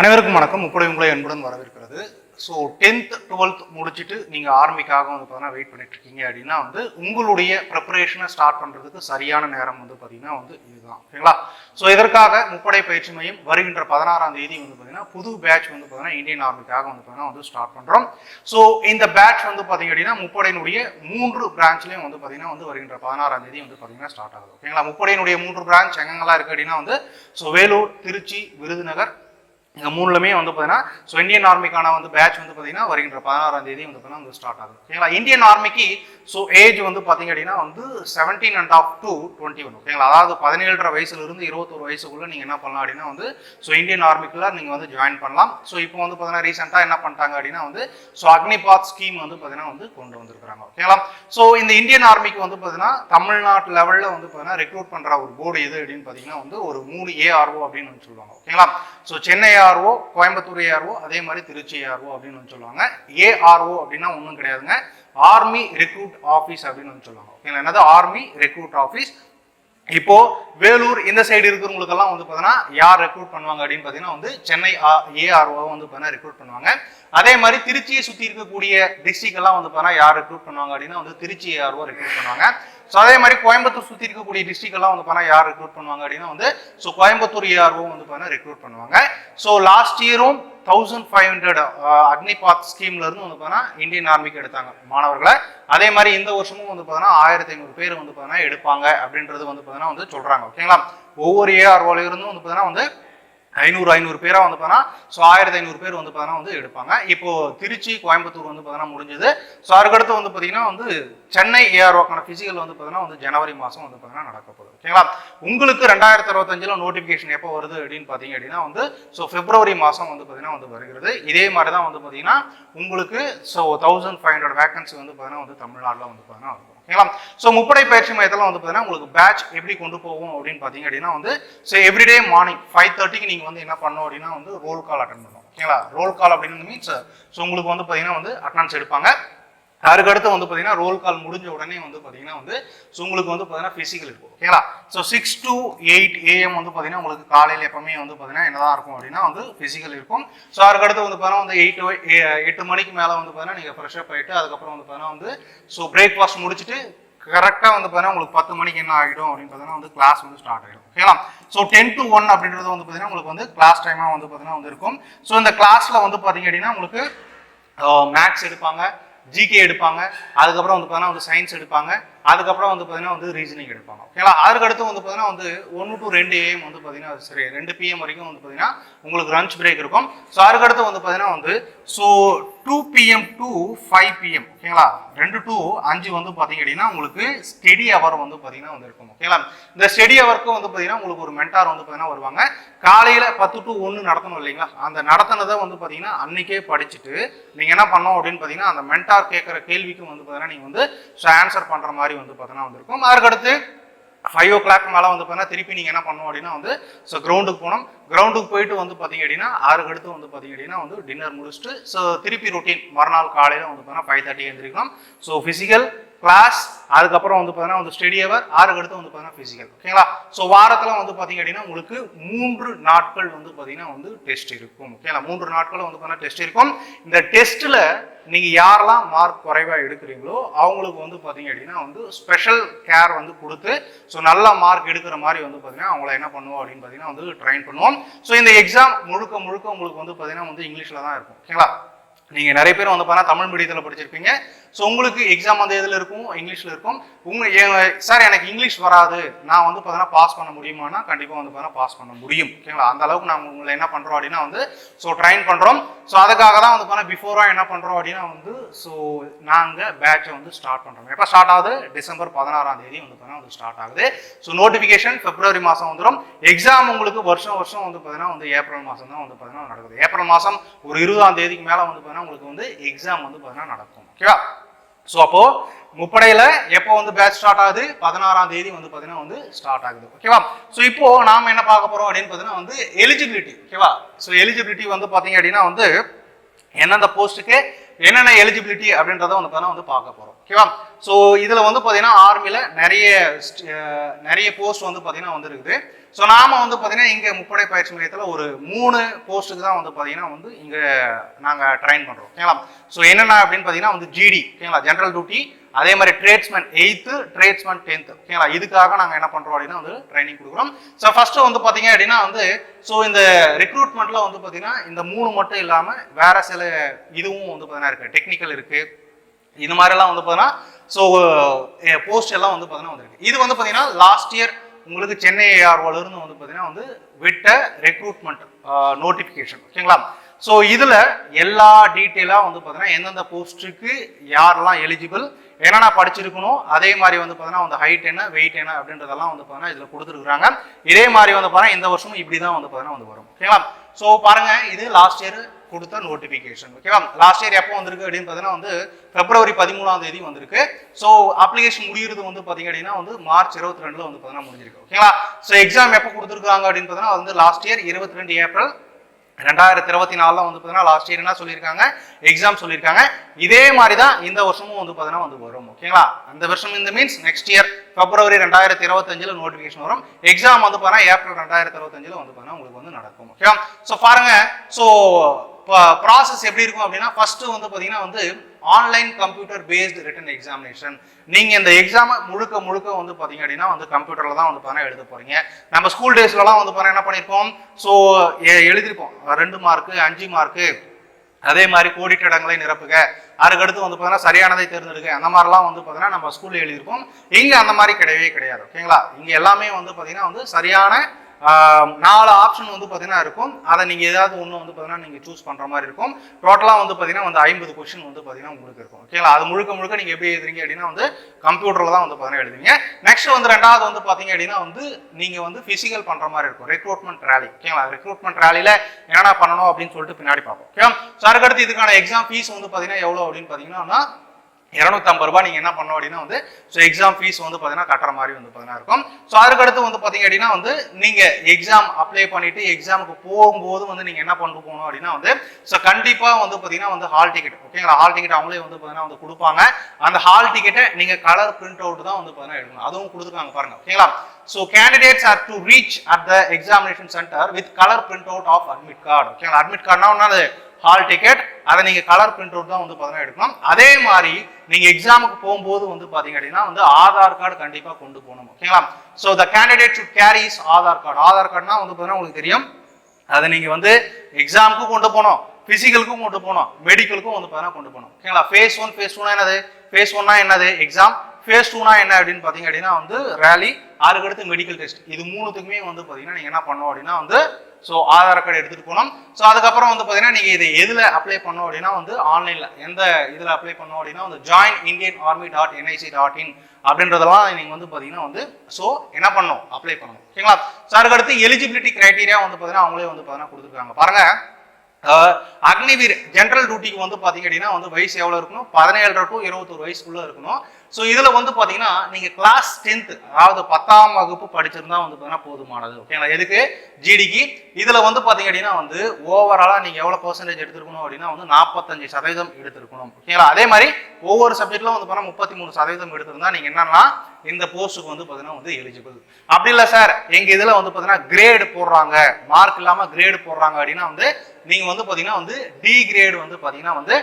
அனைவருக்கும் வணக்கம். முப்படை உங்களை அன்புடன் வரவேற்கிறது. ஸோ டென்த் டுவெல்த் முடிச்சுட்டு நீங்கள் ஆர்மிக்காக வந்து பார்த்தீங்கன்னா வெயிட் பண்ணிட்டு இருக்கீங்க அப்படின்னா வந்து உங்களுடைய ப்ரிப்பரேஷனை ஸ்டார்ட் பண்ணுறதுக்கு சரியான நேரம் வந்து பார்த்தீங்கன்னா வந்து இதுதான். ஓகேங்களா ஸோ இதற்காக முப்படை பயிற்சி மையம் வருகின்ற பதினாறாம் தேதி வந்து பார்த்தீங்கன்னா புது பேட்ச் வந்து பார்த்தீங்கன்னா இந்தியன் ஆர்மிக்காக வந்து பார்த்தீங்கன்னா வந்து ஸ்டார்ட் பண்ணுறோம் ஸோ இந்த பேட்ச் வந்து பார்த்தீங்க அப்படின்னா முப்படையினுடைய மூன்று பிரான்ச்லேயும் வந்து பார்த்தீங்கன்னா வந்து வருகின்ற பதினாறாம் தேதி வந்து பார்த்தீங்கன்னா ஸ்டார்ட் ஆகுது. ஓகேங்களா முப்படையினுடைய மூன்று பிரான்ச் எங்கெங்கெல்லாம் இருக்குது அப்படின்னா வந்து ஸோ வேலூர் திருச்சி விருதுநகர் இந்த மூணுலுமே வந்து பார்த்தீங்கன்னா ஸோ இந்தியன் ஆர்மிக்கான வந்து பேட்ச் வந்து பார்த்தீங்கன்னா வருகின்ற பதினாறாம் தேதி வந்து பார்த்தீங்கன்னா வந்து ஸ்டார்ட் ஆகுது. ஓகேங்களா இந்தியன் ஆர்மிக்கு ஸோ ஏஜ் வந்து பார்த்தீங்க அப்படின்னா வந்து seventeen and half to twenty one ஓகேங்களா அதாவது பதினேழரை வயசுலேருந்து இருபத்தொரு வயசுக்குள்ள நீங்கள் என்ன பண்ணலாம் அப்படின்னா வந்து ஸோ இந்தியன் ஆர்மிக்குள்ள நீங்கள் வந்து ஜாயின் பண்ணலாம். ஸோ இப்போ வந்து பார்த்தீங்கன்னா ரீசெண்டாக என்ன பண்ணிட்டாங்க அப்படின்னா வந்து ஸோ அக்னிபாத் ஸ்கீம் வந்து பார்த்தீங்கன்னா வந்து கொண்டு வந்திருக்கிறாங்க. ஓகேங்களா ஸோ இந்த இந்தியன் ஆர்மிக்கு வந்து பார்த்தீங்கன்னா தமிழ்நாட்டு லெவலில் வந்து பார்த்தீங்கன்னா ரெக்ரூட் பண்ணுற ஒரு போர்டு எது அப்படின்னு பார்த்தீங்கன்னா வந்து ஒரு மூணு ஏஆர்ஓ அப்படின்னு வந்து சொல்லுவாங்க. ஓகேங்களா so Chennai ARO Coimbatore ARO அதே மாதிரி திருச்சி ஏஆர்ஓ அப்படின்னு வந்து சொல்லுவாங்க. ஏஆர்ஓ அப்படின்னா ஒன்றும் கிடையாதுங்க. ஆர்மி ரெக்ரூட் ஆஃபீஸ் அப்படின்னு வந்து சொல்லுவாங்க. ஓகேங்களா என்னது? ஆர்மி ரெக்ரூட் ஆஃபீஸ் இப்போ வேலூர் இந்த சைடு இருக்கிறவங்களுக்கெல்லாம் வந்து பார்த்தீங்கன்னா யார் ரெக்ரூட் பண்ணுவாங்க அப்படின்னு பார்த்தீங்கன்னா வந்து சென்னை ஏஆர்ஓ வந்து பார்த்தீங்கன்னா ரெக்ரூட் பண்ணுவாங்க. அதே மாதிரி திருச்சியை சுற்றி இருக்கக்கூடிய டிஸ்ட்ரிக்ட் எல்லாம் வந்து பார்த்தீங்கன்னா யார் ரெக்ரூட் பண்ணுவாங்க அப்படின்னா வந்து திருச்சி ஏஆர்ஓ ரெக்ரூட் பண்ணுவாங்க. ஸோ அதே மாதிரி கோயம்புத்தூர் சுற்றி இருக்கக்கூடிய டிஸ்ட்ரிக் எல்லாம் வந்து பார்த்தீங்கன்னா யார் ரெக்ரூட் பண்ணுவாங்க அப்படின்னா வந்து ஸோ கோயம்புத்தூர் ஏஆர்ஓ வந்து பார்த்தீங்கன்னா ரெக்ரூட் பண்ணுவாங்க. ஸோ லாஸ்ட் இயரும் தௌசண்ட் ஃபைவ் ஹண்ட்ரட் அக்னிபாத் ஸ்கீம்ல இருந்து வந்து பார்த்தீங்கன்னா இந்தியன் ஆர்மிக்கு எடுத்தாங்க மாணவர்களை. அதே மாதிரி இந்த வருஷமும் வந்து பார்த்தீங்கன்னா ஆயிரத்தி ஐநூறு பேர் வந்து பார்த்தீங்கன்னா எடுப்பாங்க அப்படின்றது வந்து பார்த்தீங்கன்னா வந்து சொல்றாங்க. ஓகேங்களா? ஒவ்வொரு ஏஆர்ஓல இருந்தும் வந்து பார்த்தீங்கன்னா வந்து ஐநூறு ஐநூறு பேராக வந்து பார்த்தீங்கன்னா ஸோ ஆயிரத்தி ஐநூறு பேர் வந்து பார்த்தீங்கன்னா வந்து எடுப்பாங்க. இப்போ திருச்சி கோயம்புத்தூர் வந்து பார்த்தீங்கன்னா முடிஞ்சது. ஸோ அதுக்கடுத்து வந்து பார்த்தீங்கன்னா வந்து சென்னை ஏஆர்ஓக்கான ஃபிசிக்கல் வந்து பார்த்தீங்கன்னா வந்து ஜனவரி மாதம் வந்து பார்த்தீங்கன்னா நடக்க போகுது ஓகேங்களா உங்களுக்கு ரெண்டாயிரத்தி அறுபத்தஞ்சில் நோட்டிஃபிகேஷன் எப்போ வருது அப்படின்னு பார்த்தீங்க அப்படின்னா வந்து ஸோ பிப்ரவரி மாதம் வந்து பார்த்தீங்கன்னா வந்து வருகிறது. இதே மாதிரி தான் வந்து பார்த்தீங்கன்னா உங்களுக்கு so thousand five hundred vacancy வந்து பார்த்தீங்கன்னா வந்து தமிழ்நாட்டில் வந்து பார்த்தீங்கன்னா ஓகேங்களா? ஸோ முப்படை பயிற்சி மையத்தில் வந்து பார்த்தீங்கன்னா உங்களுக்கு பேட்ச் எப்படி கொண்டு போகும் அப்படின்னு பார்த்தீங்க அப்படின்னா வந்து ஸோ எவ்ரிடே மார்னிங் ஃபைவ் தேர்ட்டிக்கு நீங்கள் வந்து என்ன பண்ணணும் அப்படின்னா வந்து ரோல் கால் அட்டன் பண்ணணும். ஓகேங்களா? ரோல் கால் அப்படின்னு மீன்ஸ் ஸோ உங்களுக்கு வந்து பார்த்தீங்கன்னா வந்து அட்டனன்ஸ் எடுப்பாங்க. அதுக்கடுத்து வந்து பார்த்தீங்கன்னா ரோல் கால் முடிஞ்ச உடனே வந்து பார்த்தீங்கன்னா வந்து ஸோ உங்களுக்கு வந்து பார்த்தீங்கன்னா ஃபிசிக்கல் இருக்கும் ஓகேங்களா so six to eight AM வந்து பார்த்தீங்கன்னா உங்களுக்கு காலையில் எப்பவுமே வந்து பார்த்தீங்கன்னா என்னதான் இருக்கும் அப்படின்னா வந்து ஃபிசிக்கல் இருக்கும் ஸோ அதுக்கடுத்து வந்து பார்த்தீங்கன்னா வந்து எயிட் எட்டு மணிக்கு மேலே வந்து பார்த்தீங்கன்னா நீங்கள் ஃப்ரெஷ்அப் ஆகிட்டு அதுக்கப்புறம் வந்து பார்த்தீங்கன்னா வந்து ஸோ பிரேக்ஃபாஸ்ட் முடிச்சுட்டு கரெக்டாக வந்து பார்த்தீங்கன்னா உங்களுக்கு பத்து மணிக்கு என்ன ஆகிடும் அப்படின்னு பார்த்தீங்கன்னா வந்து கிளாஸ் வந்து ஸ்டார்ட் ஆகிடும் ஓகேங்களா ஸோ டென் டு ஒன் அப்படின்றது வந்து பார்த்தீங்கன்னா உங்களுக்கு வந்து கிளாஸ் டைமாக வந்து பார்த்தீங்கன்னா வந்து இருக்கும் ஸோ இந்த கிளாஸில் வந்து பார்த்தீங்க அப்படின்னா உங்களுக்கு மேக்ஸ் எடுப்பாங்க ஜிகே எடுப்பாங்க. அதுக்கப்புறம் வந்து பார்த்தீங்கன்னா வந்து சயின்ஸ் எடுப்பாங்க. அதுக்கப்புறம் வந்து பார்த்தீங்கன்னா வந்து ரீசனிங் எடுப்பாங்க. ஓகேங்களா? அதுக்கடுத்து வந்து பார்த்தீங்கன்னா வந்து ஒன்று டு ரெண்டு ஏஎம் வந்து பார்த்தீங்கன்னா சரி ரெண்டு பிஎம் வரைக்கும் வந்து பார்த்தீங்கன்னா உங்களுக்கு லஞ்ச் பிரேக் இருக்கும். ஸோ அதுக்கடுத்து வந்து பார்த்தீங்கன்னா வந்து so two PM to five PM ஓகேங்களா? ரெண்டு டு அஞ்சு வந்து பார்த்தீங்க அப்படின்னா உங்களுக்கு ஸ்டெடி அவர் வந்து பார்த்தீங்கன்னா வந்து இருக்கும். ஓகேங்களா? இந்த ஸ்டெடி அவருக்கு வந்து பார்த்தீங்கன்னா உங்களுக்கு ஒரு மென்டார் வந்து பார்த்தீங்கன்னா வருவாங்க. காலையில் பத்து டு ஒன்று நடத்தணும் இல்லைங்களா? அந்த நடத்தினதை வந்து பார்த்தீங்கன்னா அன்னைக்கே படிச்சுட்டு நீங்கள் என்ன பண்ணோம் அப்படின்னு பார்த்தீங்கன்னா அந்த மென்டார் கேட்குற கேள்விக்கும் வந்து பார்த்தீங்கன்னா நீங்கள் வந்து ஆன்சர் பண்ணுற மாதிரி வந்து பார்த்தீங்கன்னா வந்திருக்கும். அதுக்கடுத்து ஃபைவ் ஓ கிளாக் மேலே வந்து பார்த்தீங்கன்னா திருப்பி நீங்கள் என்ன பண்ணணும் அப்படின்னா வந்து ஸோ கிரவுண்டுக்கு போனோம் கிரவுண்டுக்கு போயிட்டு வந்து பார்த்தீங்க அப்படின்னா ஆறுக்கு அடுத்து வந்து பார்த்தீங்க அப்படின்னா வந்து டின்னர் முடிச்சுட்டு ஸோ திருப்பி ரொட்டீன் மறுநாள் காலையில் வந்து பார்த்தீங்கன்னா ஃபைவ் தேர்ட்டி எழுந்திரிக்கணும் ஸோ ஃபிசிக்கல் கிளாஸ் அதுக்கப்புறம் வந்து பார்த்தீங்கன்னா வந்து ஸ்டடி அவர் ஆறுக்கு அடுத்து வந்து பார்த்தீங்கன்னா ஃபிசிக்கல் ஓகேங்களா ஸோ வாரத்தில் வந்து பார்த்தீங்க அப்படின்னா உங்களுக்கு மூன்று நாட்கள் வந்து பார்த்தீங்கன்னா வந்து டெஸ்ட் இருக்கும். ஓகேங்களா மூன்று நாட்களும் வந்து பார்த்தீங்கன்னா டெஸ்ட் இருக்கும். இந்த டெஸ்ட்டில் நீங்கள் யாரெல்லாம் மார்க் குறைவாக எடுக்கிறீங்களோ அவங்களுக்கு வந்து பார்த்தீங்க அப்படின்னா வந்து ஸ்பெஷல் கேர் வந்து கொடுத்து ஸோ நல்ல மார்க் எடுக்கிற மாதிரி வந்து பார்த்தீங்கன்னா அவங்கள என்ன பண்ணுவோம் அப்படின்னு பார்த்தீங்கன்னா வந்து ட்ரைன் பண்ணுவோம். ஸோ இந்த எக்ஸாம் முழுக்க முழுக்க உங்களுக்கு வந்து பார்த்தீங்கன்னா வந்து இங்கிலீஷில் தான் இருக்கும். ஓகேங்களா நீங்கள் நிறைய பேர் வந்து பார்த்தீங்கன்னா தமிழ் மீடியத்தில் படிச்சிருப்பீங்க. ஸோ உங்களுக்கு எக்ஸாம் அந்த இதில் இருக்கும்? இங்கிலீஷில் இருக்கும். உங்கள் சார் எனக்கு இங்கிலீஷ் வராது. நான் வந்து பார்த்தீங்கன்னா பாஸ் பண்ண முடியுமானா கண்டிப்பாக வந்து பார்த்தீங்கன்னா பாஸ் பண்ண முடியும். ஓகேங்களா அந்த அளவுக்கு நாங்கள் உங்களை என்ன பண்ணுறோம் அப்படின்னா வந்து ஸோ ட்ரைன் பண்ணுறோம் ஸோ அதுக்காக தான் வந்து பார்த்தீங்கன்னா பிஃபோராக என்ன பண்ணுறோம் அப்படின்னா வந்து ஸோ நாங்கள் பேட்சை வந்து ஸ்டார்ட் பண்ணுறோம் எப்போ ஸ்டார்ட் ஆகுது? டிசம்பர் பதினாறாம் தேதி வந்து பார்த்தீங்கன்னா வந்து ஸ்டார்ட் ஆகுது. ஸோ நோட்டிஃபிகேஷன் பிப்ரவரி மாதம் வந்துடும் எக்ஸாம் உங்களுக்கு வருஷம் வருஷம் வந்து பார்த்தீங்கன்னா வந்து ஏப்ரல் மாதம் தான் வந்து பார்த்தீங்கன்னா நடக்குது. ஏப்ரல் மாதம் ஒரு இருபதாம் தேதிக்கு மேலே வந்து பார்த்தீங்கன்னா உங்களுக்கு வந்து எக்ஸாம் வந்து பார்த்தீங்கன்னா நடக்கும். ஓகேவா? ஸோ அப்போ முப்படையில எப்போ வந்து பேட்ச் ஸ்டார்ட் ஆகுது? பதினாறாம் தேதி வந்து பார்த்தீங்கன்னா வந்து ஸ்டார்ட் ஆகுது. ஓகேவா? ஸோ இப்போ நாம என்ன பார்க்க போறோம் அப்படின்னு பார்த்தீங்கன்னா வந்து எலிஜிபிலிட்டி ஓகேவா? ஸோ எலிஜிபிலிட்டி வந்து பார்த்தீங்க அப்படின்னா வந்து எந்தெந்த போஸ்ட்டுக்கு என்னென்ன எலிஜிபிலிட்டி அப்படின்றத வந்து பார்த்தீங்கன்னா வந்து பார்க்க போறோம். ஓகேவா? ஸோ இதுல வந்து பார்த்தீங்கன்னா ஆர்மியில் நிறைய நிறைய போஸ்ட் வந்து பார்த்தீங்கன்னா வந்து இருக்குது. ஸோ நாம் வந்து பார்த்தீங்கன்னா இங்கே முப்படை பயிற்சி மையத்தில் ஒரு மூணு போஸ்ட்டுக்கு தான் வந்து பார்த்தீங்கன்னா வந்து இங்கே நாங்கள் ட்ரைன் பண்ணுறோம் ஓகேங்களா? ஸோ என்னென்ன அப்படின்னு பார்த்தீங்கன்னா வந்து ஜிடி ஓகேங்களா? ஜென்ரல் டியூட்டி அதே மாதிரி ட்ரேட்ஸ்மேன் எயித்து ட்ரேட்ஸ்மேன் டென்த்து ஓகேங்களா? இதுக்காக நாங்கள் என்ன பண்ணுறோம் அப்படின்னா வந்து ட்ரைனிங் கொடுக்குறோம். ஸோ ஃபஸ்ட்டு வந்து பார்த்தீங்க அப்படின்னா வந்து ஸோ இந்த ரெக்ரூட்மெண்ட்ல வந்து பார்த்தீங்கன்னா இந்த மூணு மட்டும் இல்லாமல் வேறு சில இதுவும் வந்து பார்த்தீங்கன்னா இருக்குது டெக்னிக்கல் இருக்குது இது மாதிரிலாம் வந்து பார்த்தீங்கன்னா ஸோ போஸ்ட் எல்லாம் வந்து பார்த்தீங்கன்னா வந்துருக்கு. இது வந்து பார்த்தீங்கன்னா லாஸ்ட் இயர் உங்களுக்கு சென்னை ஏஆர்ஓல இருந்து வந்து பார்த்தீங்கன்னா வந்து விட்ட ரெக்ரூட்மெண்ட் நோட்டிஃபிகேஷன் ஓகேங்களா? ஸோ இதில் எல்லா டீட்டெயிலாக வந்து பார்த்தீங்கன்னா எந்தெந்த போஸ்ட்டுக்கு யாரெல்லாம் எலிஜிபிள் என்னென்ன படிச்சிருக்கணும் அதே மாதிரி வந்து பார்த்தீங்கன்னா வந்து ஹைட் என்ன வெயிட் என்ன அப்படின்றதெல்லாம் வந்து பார்த்தீங்கன்னா இதில் கொடுத்துருக்குறாங்க. இதே மாதிரி வந்து பார்த்தீங்கன்னா இந்த வருஷமும் இப்படி தான் வந்து பார்த்தீங்கன்னா வந்து வரும் ஓகேங்களா? ஸோ பாருங்க இது லாஸ்ட் இயர் கொடுத்த நோட்டிஃபிகேஷன் ஓகேவா லாஸ்ட் இயர் எப்போ வந்திருக்கு அப்படின்னு பார்த்தீங்கன்னா வந்து பிப்ரவரி பதிமூணாம் தேதி வந்திருக்கு. ஸோ அப்ளிகேஷன் முடிகிறது வந்து பார்த்தீங்க அப்படின்னா வந்து மார்ச் இருபத்தி ரெண்டுல வந்து பார்த்தீங்கன்னா முடிஞ்சிருக்கு ஓகேங்களா ஸோ எக்ஸாம் எப்போ கொடுத்துருக்காங்க அப்படின்னு பார்த்தீங்கன்னா வந்து லாஸ்ட் இயர் இருபத்தி ரெண்டு ஏப்ரல் ரெண்டாயிரத்தி இருபத்தி நாலில் வந்து பார்த்தீங்கன்னா லாஸ்ட் இயர் என்ன சொல்லியிருக்காங்க? எக்ஸாம் சொல்லியிருக்காங்க. இதே மாதிரி தான் இந்த வருஷமும் வந்து பார்த்தீங்கன்னா வந்து வரும். ஓகேங்களா? அந்த வருஷம் இந்த மீன்ஸ் நெக்ஸ்ட் இயர் பிப்ரவரி ரெண்டாயிரத்தி இருபத்தஞ்சில் நோட்டிஃபிகேஷன் வரும். எக்ஸாம் வந்து பார்த்தீங்கன்னா ஏப்ரல் ரெண்டாயிரத்தி இருபத்தஞ்சில் வந்து பார்த்தீங்கன்னா உங்களுக்கு வந்து நடக்கும். ஓகேவா? ஸோ பாருங்க. ஸோ ப்ராசஸ் எப்படி இருக்கும் அப்படின்னா ஃபர்ஸ்ட் வந்து பார்த்தீங்கன்னா வந்து online computer based written examination நீங்கள் இந்த எக்ஸாமை முழுக்க முழுக்க வந்து பார்த்தீங்க அப்படின்னா வந்து கம்ப்யூட்டரில் தான் வந்து பார்த்தீங்கன்னா எழுத போகிறீங்க நம்ம ஸ்கூல் டேஸ்லலாம் வந்து பாத்தீங்கன்னா என்ன பண்ணியிருப்போம் ஸோ எழுதியிருப்போம் ரெண்டு மார்க்கு அஞ்சு மார்க்கு அதே மாதிரி கோடிட்ட இடங்களை நிரப்புக. அதுக்கடுத்து வந்து பார்த்தீங்கன்னா சரியானதை தேர்ந்தெடுக்க அந்த மாதிரிலாம் வந்து பார்த்தீங்கன்னா நம்ம ஸ்கூலில் எழுதியிருப்போம் இங்கே அந்த மாதிரி கிடையவே கிடையாது. ஓகேங்களா? இங்கே எல்லாமே வந்து பார்த்தீங்கன்னா வந்து சரியான நாலு ஆப்ஷன் வந்து பார்த்தீங்கன்னா இருக்கும். அதை நீங்கள் ஏதாவது ஒன்று வந்து பார்த்தீங்கன்னா நீங்கள் சூஸ் பண்ணுற மாதிரி இருக்கும். டோட்டலாக வந்து பார்த்தீங்கன்னா வந்து ஐம்பது கொஸ்டின் வந்து பார்த்தீங்கன்னா உங்களுக்கு இருக்கும். ஓகேங்களா அது முழுக்க முழுக்க நீங்கள் எப்படி எழுதுறீங்க அப்படின்னா வந்து கம்ப்யூட்டரில் தான் வந்து பார்த்தீங்கன்னா எழுதுவீங்க. நெக்ஸ்ட் வந்து ரெண்டாவது வந்து பார்த்தீங்க அப்படின்னா வந்து நீங்கள் வந்து ஃபிசிக்கல் பண்ணுற மாதிரி இருக்கும். ரெக்ரூட்மெண்ட் ரேலி ஓகேங்களா ரெக்ரூட்மெண்ட் ரேலியில் என்னென்ன பண்ணணும் அப்படின்னு சொல்லிட்டு பின்னாடி பார்ப்போம். ஓகே ஸோ அதுக்கடுத்து இதுக்கான எக்ஸாம் ஃபீஸ் வந்து பார்த்தீங்கன்னா எவ்வளோ அப்படின்னு பார்த்தீங்கன்னா இரநூத்தம்பது ரூபாய் நீங்கள் என்ன பண்ணணும் அப்படின்னா வந்து ஸோ எக்ஸாம் ஃபீஸ் வந்து பார்த்தீங்கன்னா கட்டுற மாதிரி வந்து பார்த்தீங்கன்னா இருக்கும். ஸோ அதுக்கடுத்து வந்து பார்த்தீங்க அப்படின்னா வந்து நீங்கள் எக்ஸாம் அப்ளை பண்ணிவிட்டு எக்ஸாமுக்கு போகும்போது வந்து நீங்கள் என்ன பண்ணிட்டு போகணும் அப்படின்னா வந்து ஸோ கண்டிப்பாக வந்து பார்த்தீங்கன்னா வந்து ஹால் டிக்கெட் ஓகேங்களா ஹால் டிக்கெட் அவங்களே வந்து பார்த்தீங்கன்னா வந்து கொடுப்பாங்க. அந்த ஹால் டிக்கெட்டை நீங்கள் கலர் பிரிண்ட் அவுட் தான் வந்து பார்த்தீங்கன்னா எடுக்கணும். அதுவும் கொடுத்துருக்காங்க பாருங்க ஓகேங்களா so candidates are to reach at the examination centre with colour print out of admit card ஓகேங்களா அட்மிட் கார்டுனா ஒன்றாது ஹால் டிக்கெட் அதை நீங்கள் கலர் பிரிண்ட் அவுட் தான் வந்து பார்த்தீங்கன்னா எடுக்கணும் அதே மாதிரி நீங்கள் எக்ஸாமுக்கு போகும்போது வந்து பார்த்தீங்க அப்படின்னா வந்து ஆதார் கார்டு கண்டிப்பாக கொண்டு போகணும் ஓகேங்களா so the candidate to carry is Aadhaar card Aadhaar கார்டுனா வந்து பார்த்தீங்கன்னா உங்களுக்கு தெரியும். அதை நீங்கள் வந்து எக்ஸாமுக்கும் கொண்டு போகணும் ஃபிசிக்கலுக்கும் கொண்டு போகணும் மெடிக்கலுக்கும் வந்து பார்த்தீங்கன்னா கொண்டு போகணும் ஓகேங்களா ஃபேஸ் ஒன் ஃபேஸ் டூனா என்னது? ஃபேஸ் ஒன்னா என்னது? எக்ஸாம் ஃபேஸ் டூனா என்ன அப்படின்னு பார்த்தீங்க அப்படின்னா வந்து ரேலி அதுக்கடுத்து மெடிக்கல் டெஸ்ட் இது மூணுத்துக்குமே வந்து பார்த்தீங்கன்னா நீங்கள் என்ன பண்ணணும் அப்படின்னா வந்து ஸோ ஆதார் கார்டு எடுத்துகிட்டு போகணும் ஸோ அதுக்கப்புறம் வந்து பார்த்தீங்கன்னா நீங்கள் இதை எதில் அப்ளை பண்ணோம் அப்படின்னா வந்து ஆன்லைனில் எந்த இதில் அப்ளை பண்ணோம் அப்படின்னா வந்து join Indian army dot NIC dot in அப்படின்றதெல்லாம் நீங்கள் வந்து பார்த்தீங்கன்னா வந்து ஸோ என்ன பண்ணணும்? அப்ளை பண்ணணும். ஓகேங்களா? ஸோ அதுக்கடுத்து எலிஜிபிலிட்டி கிரைட்டீரியா வந்து பார்த்தீங்கன்னா அவங்களே வந்து பார்த்தீங்கன்னா கொடுத்துருக்காங்க. பாருங்க. அக்னிவீர் ஜென்ரல் டியூட்டிக்கு வந்து பார்த்தீங்க அப்படின்னா வந்து வயசு எவ்வளோ இருக்கணும்? பதினேழரை டு இருபத்தொரு வயசுக்குள்ளே இருக்கணும். ஸோ இதில் வந்து பார்த்தீங்கன்னா நீங்கள் கிளாஸ் டென்த்து அதாவது பத்தாம் வகுப்பு படிச்சிருந்தா வந்து பார்த்தீங்கன்னா போதுமானது. ஓகேங்களா எதுக்கு? ஜிடிக்கு இதில் வந்து பார்த்தீங்க அப்படின்னா வந்து ஓவராலாக நீங்கள் எவ்வளோ பர்சன்டேஜ் எடுத்துருக்கணும் அப்படின்னா வந்து நாற்பத்தஞ்சு சதவீதம் எடுத்திருக்கணும். ஓகேங்களா அதே மாதிரி ஒவ்வொரு சப்ஜெக்ட்ல வந்து பார்த்தீங்கன்னா முப்பத்தி மூணு சதவீதம் எடுத்திருந்தா நீங்கள் என்னன்னா இந்த போஸ்ட்டுக்கு வந்து பார்த்தீங்கன்னா வந்து எலிஜிபிள் அப்படி இல்லை சார் எங்கள் இதில் வந்து பார்த்தீங்கன்னா கிரேடு போடுறாங்க. மார்க் இல்லாமல் கிரேடு போடுறாங்க அப்படின்னா வந்து நீங்கள் வந்து பார்த்தீங்கன்னா வந்து டி கிரேடு வந்து பார்த்தீங்கன்னா வந்து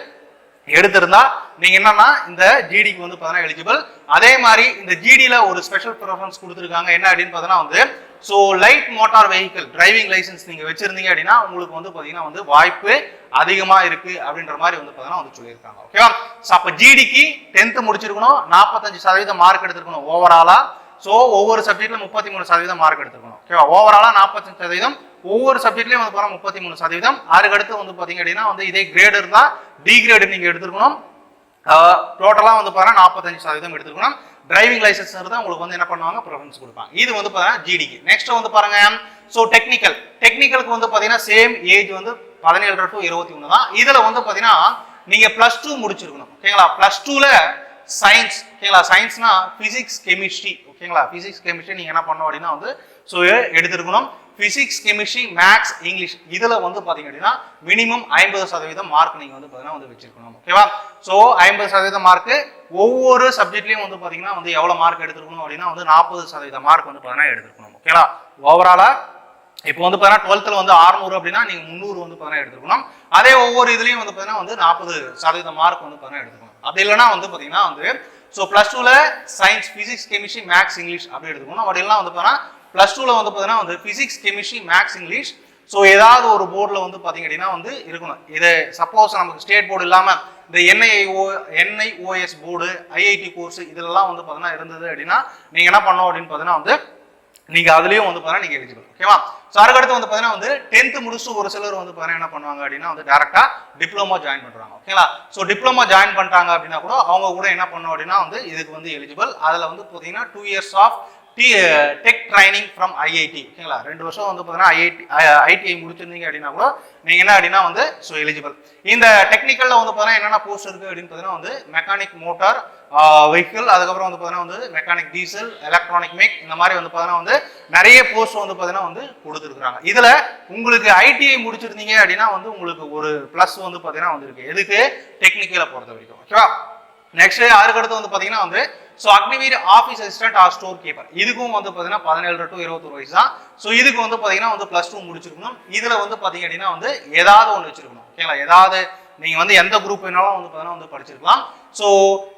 எடுத்திருந்தா நீங்க என்னன்னா இந்த ஜிடிக்கு வந்து பாத்தீங்கன்னா எலிஜிபிள் அதே மாதிரி இந்த ஜிடியில ஒரு ஸ்பெஷல் ப்ரிஃபரன்ஸ் கொடுத்துருக்காங்க. என்ன அப்படின்னு பார்த்தீங்கன்னா வந்து so light motor vehicle driving licence நீங்க வச்சிருந்தீங்க அப்படின்னா உங்களுக்கு வந்து பாத்தீங்கன்னா வந்து வாய்ப்பு அதிகமா இருக்கு அப்படின்ற மாதிரி வந்து பாத்தீங்கன்னா வந்து சொல்லியிருக்காங்க. ஓகேவா ஸோ அப்போ ஜிடிக்கு டென்த்து முடிச்சிருக்கணும் நாற்பத்தஞ்சு சதவீதம் மார்க் எடுத்திருக்கணும் ஓவராலா ஸோ ஒவ்வொரு சப்ஜெக்ட்ல முப்பத்தி மூணு சதவீதம் மார்க் எடுத்துக்கணும் ஓகேவா ஓவராலா நாற்பத்தஞ்சு சதவீதம் ஒவ்வொரு சப்ஜெக்ட்லயும் வந்து பார்த்தா முப்பத்தி மூணு சதவீதம். அதுக்கு அடுத்து வந்து பாத்தீங்க அப்படின்னா வந்து இதே கிரேடு இருந்தா டி கிரேடு நீங்க எடுத்துருக்கணும். டோட்டலா வந்து பாருங்க நாற்பத்தஞ்சு சதவீதம் எடுத்துக்கணும் டிரைவிங் லைசன்ஸ் தான் உங்களுக்கு வந்து என்ன பண்ணுவாங்க? ப்ரிஃபரன்ஸ் கொடுப்பாங்க. இது வந்து பார்த்தீங்கன்னா ஜிடிக்கு நெக்ஸ்ட் வந்து பாருங்க. ஸோ டெக்னிக்கல் டெக்னிக்கலுக்கு வந்து பார்த்தீங்கன்னா சேம் ஏஜ் வந்து பதினேழு டு இருபத்தி ஒன்று தான். இதில் வந்து பார்த்தீங்கன்னா நீங்கள் ப்ளஸ் டூ முடிச்சிருக்கணும். ஓகேங்களா ப்ளஸ் டூவில் சயின்ஸ் ஓகேங்களா சயின்ஸ்னா ஃபிசிக்ஸ் கெமிஸ்ட்ரி ஓகேங்களா ஃபிசிக்ஸ் கெமிஸ்ட்ரி நீங்கள் என்ன பண்ணணும் அப்படின்னா வந்து ஸோ எடுத்திருக்கணும். பிசிக்ஸ் கெமிஸ்ட்ரி மேக்ஸ் இங்கிலீஷ் இதில் வந்து பார்த்தீங்க அப்படின்னா மினிமம் ஐம்பது சதவீதம் மார்க் நீங்கள் வந்து பார்த்தீங்கன்னா வந்து வச்சிருக்கணும். ஓகேவா ஸோ ஐம்பது சதவீதம் மார்க்கு ஒவ்வொரு சப்ஜெக்ட்லேயும் வந்து பார்த்தீங்கன்னா வந்து எவ்வளோ மார்க் எடுத்துருக்கணும் அப்படின்னா வந்து நாற்பது சதவீத மார்க் வந்து பார்த்தீங்கன்னா எடுத்துருக்கணும். ஓகேவா ஓவராலாக இப்போ வந்து பார்த்தீங்கன்னா டுவெல்த்தில் வந்து 600 அப்படின்னா நீங்கள் முந்நூறு வந்து பார்த்தீங்கன்னா எடுத்துக்கணும் அதே ஒவ்வொரு இதுலேயும் வந்து பார்த்தீங்கன்னா வந்து நாற்பது சதவீத மார்க் வந்து பார்த்தீங்கன்னா எடுத்துக்கணும் அப்படி இல்லைன்னா வந்து பார்த்தீங்கன்னா வந்து ஸோ ப்ளஸ் டூவில் science physics chemistry maths English அப்படி எடுத்துக்கணும். அப்படி இல்லைனா வந்து பார்த்தீங்கன்னா ப்ளஸ் டூவில் வந்து பார்த்தீங்கன்னா வந்து physics chemistry maths English so ஏதாவது ஒரு போர்டில் வந்து பார்த்தீங்க அப்படின்னா வந்து இருக்கணும். இது சப்போஸ் நமக்கு ஸ்டேட் போர்டு இல்லாமல் இந்த NIO NIOS board IIT course இதெல்லாம் வந்து பார்த்தீங்கன்னா இருந்தது அப்படின்னா நீங்கள் என்ன பண்ணணும் அப்படின்னு பார்த்தீங்கன்னா வந்து நீங்கள் அதுலேயும் வந்து பார்த்தீங்கன்னா நீங்கள் எலிஜிபிள் ஓகேவா ஸோ அதுக்கடுத்து வந்து பார்த்தீங்கன்னா வந்து டென்த்து முடிச்சு ஒரு சிலர் வந்து பார்த்தீங்கன்னா என்ன பண்ணுவாங்க அப்படின்னா வந்து டேரெக்டாக டிப்ளமோ ஜாயின் பண்ணுறாங்க ஓகேங்களா ஸோ டிப்ளமோ ஜாயின் பண்ணுறாங்க அப்படின்னா கூட அவங்க கூட என்ன பண்ணோம் அப்படின்னா வந்து இதுக்கு வந்து எலிஜிபிள் அதில் வந்து பார்த்தீங்கன்னா two years of T tech training from IIT ஓகேங்களா? ரெண்டு வருஷம் வந்து பார்த்தீங்கன்னா ஐஐடி ஐடிஐ முடிச்சிருந்தீங்க அப்படின்னா கூட நீங்கள் என்ன அப்படின்னா வந்து ஸோ எலிஜிபிள் இந்த டெக்னிக்கலில் வந்து பார்த்தீங்கன்னா என்னென்ன போஸ்ட் இருக்குது அப்படின்னு பார்த்தீங்கன்னா வந்து மெக்கானிக் மோட்டார் வெஹிக்கிள் அதுக்கப்புறம் வந்து பார்த்தீங்கன்னா வந்து மெக்கானிக் டீசல் எலக்ட்ரானிக் மேக் இந்த மாதிரி வந்து பார்த்தீங்கன்னா வந்து நிறைய போஸ்ட் வந்து பார்த்தீங்கன்னா வந்து கொடுத்துருக்குறாங்க. இதில் உங்களுக்கு ஐடிஐ முடிச்சிருந்தீங்க அப்படின்னா வந்து உங்களுக்கு ஒரு ப்ளஸ் வந்து பார்த்தீங்கன்னா வந்து எதுக்கு? டெக்னிக்கலை பொறுத்த வரைக்கும். ஓகேவா? நெக்ஸ்ட் அதுக்கடுத்து வந்து பார்த்தீங்கன்னா வந்து so Agniveer office assistant or store keeper இதுக்கும் வந்து பார்த்தீங்கன்னா பதினேழு டு இருபத்தொரு வயசு தான். ஸோ இதுக்கு வந்து பார்த்தீங்கன்னா வந்து ப்ளஸ் டூ முடிச்சிருக்கணும். இதில் வந்து பார்த்தீங்க அப்படின்னா வந்து ஏதாவது ஒன்று வச்சிருக்கணும். ஓகேங்களா ஏதாவது நீங்கள் வந்து எந்த குரூப் வேணாலும் வந்து பார்த்தீங்கன்னா வந்து படிச்சிருக்கலாம். ஸோ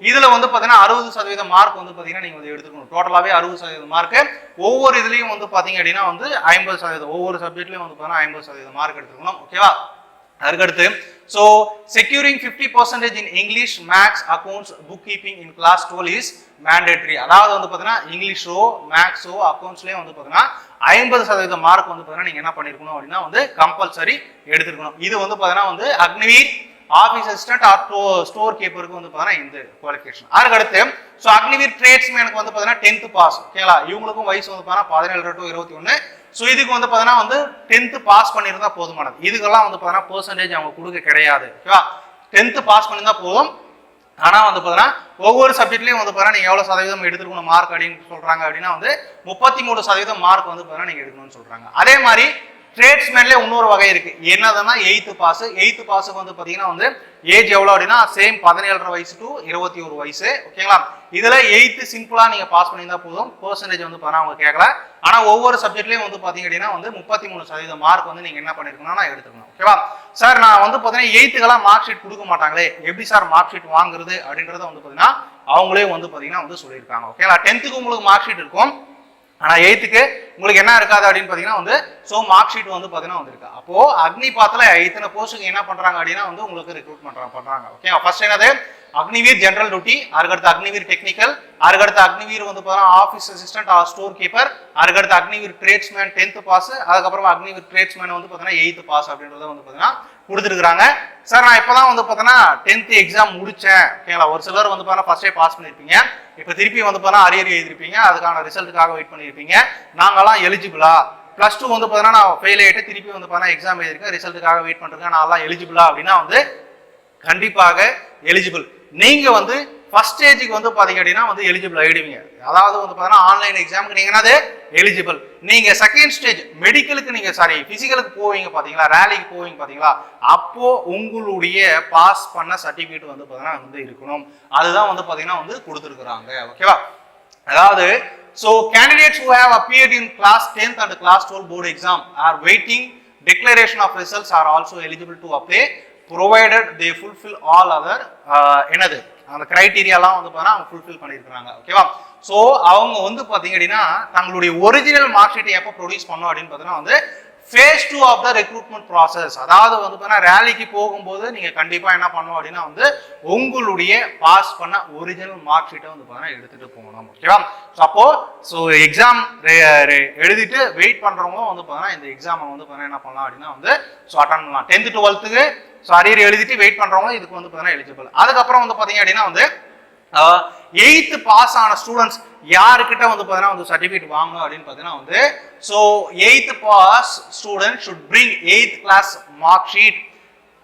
இதில் வந்து பார்த்தீங்கன்னா அறுபது சதவீத மார்க் வந்து பார்த்தீங்கன்னா நீங்கள் வந்து எடுத்துக்கணும். டோட்டலாகவே அறுபது சதவீத மார்க்கு ஒவ்வொரு இதுலேயும் வந்து பார்த்தீங்க அப்படின்னா வந்து ஐம்பது சதவீதம். ஒவ்வொரு சப்ஜெக்ட்லையும் வந்து பார்த்தீங்கன்னா ஐம்பது சதவீத மார்க் எடுத்துக்கணும். ஓகேவா அதுக்கடுத்து so securing fifty percentage in English maths accounts book keeping in class twelve is mandatory அதாவது வந்து பார்த்தீங்கன்னா இங்கிலீஷோ மேக்ஸோ அக்கௌண்ட்ஸ்லேயும் வந்து பார்த்தீங்கன்னா ஐம்பது சதவீத மார்க் வந்து பார்த்தீங்கன்னா நீங்கள் என்ன பண்ணியிருக்கணும் அப்படின்னா வந்து கம்பல்சரி எடுத்துருக்கணும். இது வந்து பார்த்தீங்கன்னா வந்து Agniveer office assistant or store கீப்பருக்கு வந்து பார்த்தீங்கன்னா இந்த குவாலிஃபிகேஷன் அதுக்கடுத்து ஸோ அக்னிவீர் ட்ரேட்ஸ்மேனுக்கு வந்து பார்த்தீங்கன்னா டென்த் பாஸ் ஓகேலா இவங்களுக்கும் வயசு வந்து பார்த்தீங்கன்னா பதினேழு டு இருபத்தி ஒன்று ஸோ இதுக்கு வந்து பார்த்தீங்கன்னா வந்து டென்த்து பாஸ் பண்ணியிருந்தா போதுமானது. இதுக்கெல்லாம் வந்து பார்த்தீங்கன்னா பர்சன்டேஜ் அவங்க கொடுக்க கிடையாது. ஓகேவா டென்த்து பாஸ் பண்ணியிருந்தா போதும். ஆனால் வந்து பார்த்தீங்கன்னா ஒவ்வொரு சப்ஜெக்ட்லையும் வந்து பார்த்தீங்கன்னா நீங்கள் எவ்வளோ சதவீதம் எடுத்துருக்கணும் மார்க் அப்படின்னு சொல்கிறாங்க அப்படின்னா வந்து முப்பத்தி மூணு சதவீதம் மார்க் வந்து பார்த்தீங்கன்னா நீங்கள் எடுக்கணும்னு சொல்கிறாங்க அதே மாதிரி ட்ரேட்ஸ்மேன்ல இன்னொரு வகை இருக்கு. என்னதுன்னா எயித்து பாஸ் எயித்து பாஸுக்கு வந்து பாத்தீங்கன்னா வந்து ஏஜ் எவ்வளவு அப்படின்னா சேம் பதினேழரை வயசு டு இருபத்தி ஒரு வயசு. ஓகேங்களா இதுல எயித்து சிம்பிளா நீங்க பாஸ் பண்ணியிருந்தா போதும். பர்சன்டேஜ் வந்து பார்த்தா அவங்க கேட்கல ஆனா ஒவ்வொரு சப்ஜெக்ட்லயும் வந்து பாத்தீங்க அப்படின்னா வந்து முப்பத்தி மூணு சதவீதம் மார்க் வந்து நீங்க என்ன பண்ணிருக்கணும்னா எடுத்துக்கணும். ஓகேவா சார் நான் வந்து பாத்தீங்கன்னா எயித்துக்கெல்லாம் மார்க் ஷீட் கொடுக்க மாட்டாங்களே. எப்படி சார் மார்க் ஷீட் வாங்குறது அப்படின்றத வந்து பாத்தீங்கன்னா அவங்களே வந்து பாத்தீங்கன்னா வந்து சொல்லியிருக்காங்க. ஓகேங்களா டென்த்துக்கு உங்களுக்கு மார்க் ஷீட் இருக்கும். ஆனால் எயித்துக்கு உங்களுக்கு என்ன இருக்காது அப்படின்னு பார்த்தீங்கன்னா வந்து ஸோ மார்க் ஷீட் வந்து பார்த்தீங்கன்னா வந்திருக்கு. அப்போது அக்னி பாத்தில் இத்தனை போஸ்ட்டுக்கு என்ன பண்ணுறாங்க அப்படின்னா வந்து உங்களுக்கு ரெக்ரூட் பண்ணுறாங்க பண்ணுறாங்க ஓகே ஃபர்ஸ்ட் என்னது? அக்னிவீர் ஜெனரல் டியூட்டி அதுக்கடுத்து அக்னிவீர் டெக்னிக்கல் அதுக்கடுத்து அக்னிவீர் வந்து பார்த்தீங்கன்னா office assistant or store keeper அதுக்கடுத்து அக்னிவீர் ட்ரேட்ஸ்மேன் டென்த் பாஸ் அதுக்கப்புறம் அக்னிவீர் ட்ரேட்ஸ்மேன் வந்து பார்த்தீங்கன்னா எயித்து பாஸ் அப்படின்றத வந்து பார்த்தீங்கன்னா கொடுத்துருக்காங்க சார் நான் இப்போதான் வந்து பார்த்தீங்கன்னா டென்த் எக்ஸாம் முடித்தேன் ஓகேங்களா ஒரு சிலர் வந்து பார்த்தீங்கன்னா ஃபர்ஸ்டே பாஸ் பண்ணியிருப்பீங்க இப்போ திருப்பி வந்து பார்த்தீங்கன்னா அரியர் எழுதிருப்பீங்க. அதுக்கான ரிசல்ட்டுக்காக வெயிட் பண்ணியிருப்பீங்க நாங்கெல்லாம் எலிஜிபிளா ப்ளஸ் டூ வந்து பார்த்தீங்கன்னா நான் ஃபெயில் ஆகிட்டு திருப்பி வந்து பார்த்தீங்கன்னா எக்ஸாம் எழுதிருக்கேன். ரிசல்ட்டுக்காக வெயிட் பண்ணுறேன் நான்லாம் எலிஜிபிளா அப்படின்னா வந்து கண்டிப்பாக எலிஜிபிள் நீங்கள் வந்து ஃபர்ஸ்ட் ஸ்டேஜுக்கு வந்து பார்த்தீங்க அப்படின்னா வந்து எலிஜிபிள் ஆகிடுவீங்க அதாவது வந்து பார்த்தீங்கன்னா ஆன்லைன் எக்ஸாமுக்கு நீங்கள் என்னது? எலிஜிபிள் நீங்கள் செகண்ட் ஸ்டேஜ் மெடிக்கலுக்கு நீங்கள் சாரி ஃபிசிக்கலுக்கு போவீங்க பார்த்தீங்களா ரேலிக்கு போவீங்க பார்த்தீங்களா அப்போது உங்களுடைய பாஸ் பண்ண சர்டிஃபிகேட் வந்து பார்த்தீங்கன்னா வந்து இருக்கணும். அதுதான் வந்து பார்த்தீங்கன்னா வந்து கொடுத்துருக்குறாங்க. ஓகேவா அதாவது so candidates who have appeared in class tenth and class twelve board exam are waiting declaration of results are also eligible to apply. Provided they fulfil all other என்னது? அந்த கிரைட்டீரியாலாம் வந்து பார்த்தீங்கன்னா அவங்க ஃபுல்ஃபில் பண்ணியிருக்கிறாங்க ஓகேவா ஸோ அவங்க வந்து பார்த்தீங்க அப்படின்னா தங்களுடைய ஒரிஜினல் மார்க் ஷீட்டை எப்போ ப்ரொடியூஸ் பண்ணோம் அப்படின்னு பார்த்தீங்கன்னா வந்து phase two of the recruitment process அதாவது வந்து பார்த்தீங்கன்னா ரேலிக்கு போகும்போது நீங்கள் கண்டிப்பாக என்ன பண்ணணும் அப்படின்னா வந்து உங்களுடைய பாஸ் பண்ண ஒரிஜினல் மார்க் ஷீட்டை வந்து பார்த்தீங்கன்னா எடுத்துகிட்டு போகணும் ஓகேவா ஸோ அப்போ ஸோ எக்ஸாம் எழுதிட்டு வெயிட் பண்ணுறவங்களும் வந்து பார்த்தீங்கன்னா இந்த எக்ஸாமை வந்து பார்த்தீங்கன்னா என்ன பண்ணலாம் அப்படின்னா வந்து ஸோ அட்டன் பண்ணலாம். டென்த்து டுவெல்த்துக்கு ஸோ அரியர் எழுதிட்டு வெயிட் பண்ணுறவங்க இதுக்கு வந்து பார்த்தீங்கன்னா எலிஜிபிள் அதுக்கப்புறம் வந்து பார்த்தீங்க அப்படின்னா வந்து எயித்து பாஸ் ஆன ஸ்டூடெண்ட்ஸ் யாருக்கிட்ட வந்து பார்த்தீங்கன்னா வந்து சர்டிஃபிகேட் வாங்கணும் அப்படின்னு பார்த்தீங்கன்னா வந்து so eighth pass student should bring eighth class mark sheet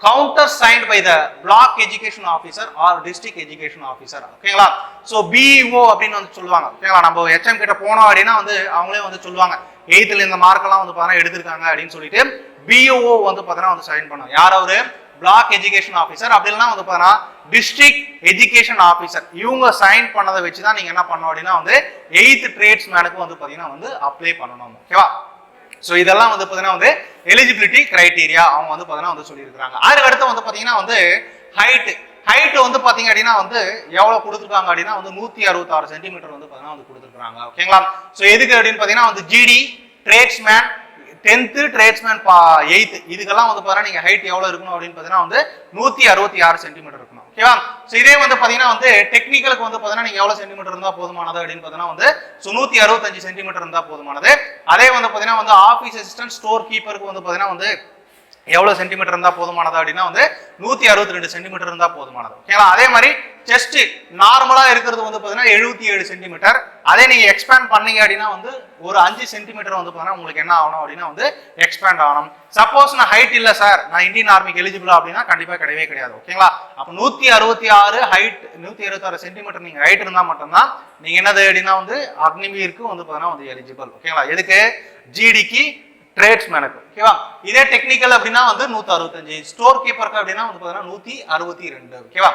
counter signed by the block education officer or district education officer ஓகேங்களா ஸோ பிஇஓ அப்படின்னு வந்து சொல்லுவாங்க. ஓகேங்களா நம்ம ஹெச்எம் கிட்ட போனோம் அப்படின்னா வந்து அவங்களே வந்து சொல்லுவாங்க. எயித்துல இந்த மார்க்கெல்லாம் வந்து பார்த்தீங்கன்னா எடுத்திருக்காங்க அப்படின்னு சொல்லிட்டு பிஓஓ வந்து பார்த்தீங்கன்னா வந்து சைன் பண்ணும் யார் அவரு? பிளாக் எஜுகேஷன் ஆஃபீஸர் அப்படி இல்லைன்னா வந்து பார்த்தீங்கன்னா டிஸ்ட்ரிக்ட் எஜுகேஷன் ஆஃபீஸர் இவங்க சைன் பண்ணதை வச்சு தான் நீங்க என்ன பண்ணணும் அப்படின்னா வந்து எயித் ட்ரேட்ஸ் மேனுக்கு வந்து பார்த்தீங்கன்னா வந்து அப்ளை பண்ணணும். ஓகேவா ஸோ இதெல்லாம் வந்து பார்த்தீங்கன்னா வந்து எலிஜிபிலிட்டி கிரைட்டீரியா அவங்க வந்து பார்த்தீங்கன்னா வந்து சொல்லியிருக்கிறாங்க. அதுக்கு அடுத்து வந்து பார்த்தீங்கன்னா வந்து ஹைட்டு ஹைட்டு வந்து பார்த்தீங்க அப்படின்னா வந்து எவ்வளோ கொடுத்துருக்காங்க அப்படின்னா வந்து நூற்றி அறுபத்தாறு சென்டிமீட்டர் வந்து பார்த்தீங்கன்னா வந்து கொடுத்துருக்காங்க ஓகேங்களா ஸோ எதுக்கு அப்படின்னு பார்த்தீங்கன்னா வந்து ஜிடி ட்ரேட்ஸ்மேன் டென்த்து ட்ரேட்ஸ்மேன் பா எயித்து இதுக்கெல்லாம் வந்து பார்த்தீங்கன்னா நீங்கள் ஹைட் எவ்வளோ இருக்கணும் அப்படின்னு பார்த்தீங்கன்னா வந்து நூற்றி அறுபத்தி ஆறு சென்டிமீட்டர் இருக்கணும். ஓகேவா ஸோ இதே வந்து பார்த்தீங்கன்னா வந்து டெக்னிக்கலுக்கு வந்து பார்த்தீங்கன்னா நீங்கள் எவ்வளோ சென்டிமீட்டர் இருந்தால் போதுமானது அப்படின்னு பார்த்தீங்கன்னா வந்து ஸோ நூற்றி அறுபத்தஞ்சு சென்டிமீட்டர் இருந்தால் போதுமானது. அதே வந்து பார்த்தீங்கன்னா வந்து ஆஃபீஸ் அசிஸ்டன்ட் ஸ்டோர் கீப்பருக்கு வந்து பார்த்தீங்கன்னா வந்து எவ்வளோ சென்டிமீட்டர் இருந்தால் போதுமானது அப்படின்னா வந்து நூற்றி அறுபத்தி ரெண்டு சென்டிமீட்டர் இருந்தால் போதுமானது. ஓகேங்களா அதே மாதிரி செஸ்ட் நார்மலாக இருக்கிறது வந்து பார்த்தீங்கன்னா எழுபத்தி ஏழு சென்டிமீட்டர் அதே நீங்கள் எக்ஸ்பேண்ட் பண்ணீங்க அப்படின்னா வந்து ஒரு அஞ்சு சென்டிமீட்டர் வந்து பார்த்தீங்கன்னா உங்களுக்கு என்ன ஆகணும் அப்படின்னா வந்து எக்ஸ்பேண்ட் ஆகணும். சப்போஸ் நான் ஹைட் இல்லை சார் நான் இந்தியன் ஆர்மிக்கு எலிஜிபிளா அப்படின்னா கண்டிப்பாக கிடையவே கிடையாது ஓகேங்களா அப்போ நூற்றி அறுபத்தி ஆறு ஹைட் நூற்றி அறுபத்தாறு சென்டிமீட்டர் நீங்கள் ஹைட் இருந்தால் மட்டும்தான் நீங்கள் என்னது அப்படின்னா வந்து அக்னிவீருக்கு வந்து பார்த்தீங்கன்னா வந்து எலிஜிபிள் ஓகேங்களா எதுக்கு? ஜிடிக்கு ட்ரேட்ஸ்மேனுக்கு ஓகேவா இதே டெக்னிக்கல் அப்படின்னா வந்து நூத்தி அறுபத்தஞ்சு ஸ்டோர் கீப்பருக்கு அப்படின்னா வந்து பார்த்தீங்கன்னா நூத்தி அறுபத்தி ரெண்டு ஓகேவா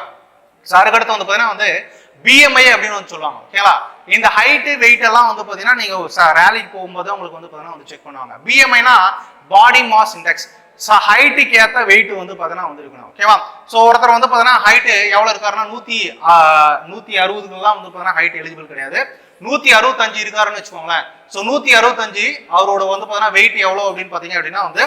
ஸோ அதுக்கடுத்து வந்து பார்த்தீங்கன்னா வந்து பிஎம்ஐ அப்படின்னு வந்து சொல்லுவாங்க. ஓகேவா இந்த ஹைட்டு வெயிட் எல்லாம் வந்து பார்த்தீங்கன்னா நீங்க ரேலிக்கு போகும்போது உங்களுக்கு வந்து பார்த்தீங்கன்னா வந்து செக் பண்ணுவாங்க. பிஎம்ஐனா பாடி மாஸ் இண்டெக்ஸ் ஸோ ஹைட்டுக்கு ஏற்ற வெயிட் வந்து பார்த்தீங்கன்னா வந்து இருக்கணும். ஓகேவா ஸோ ஒருத்தர் வந்து பார்த்தீங்கன்னா ஹைட்டு எவ்வளோ இருக்காருன்னா நூற்றி நூற்றி அறுபதுக்குலாம் வந்து பார்த்தீங்கன்னா ஹைட் எலிஜிபிள் கிடையாது. நூற்றி அறுபத்தஞ்சு இருக்காருன்னு வச்சுக்கோங்களேன். ஸோ நூற்றி அறுபத்தஞ்சு அவரோட வந்து பார்த்தீங்கன்னா வெயிட் எவ்வளோ அப்படின்னு பார்த்தீங்க அப்படின்னா வந்து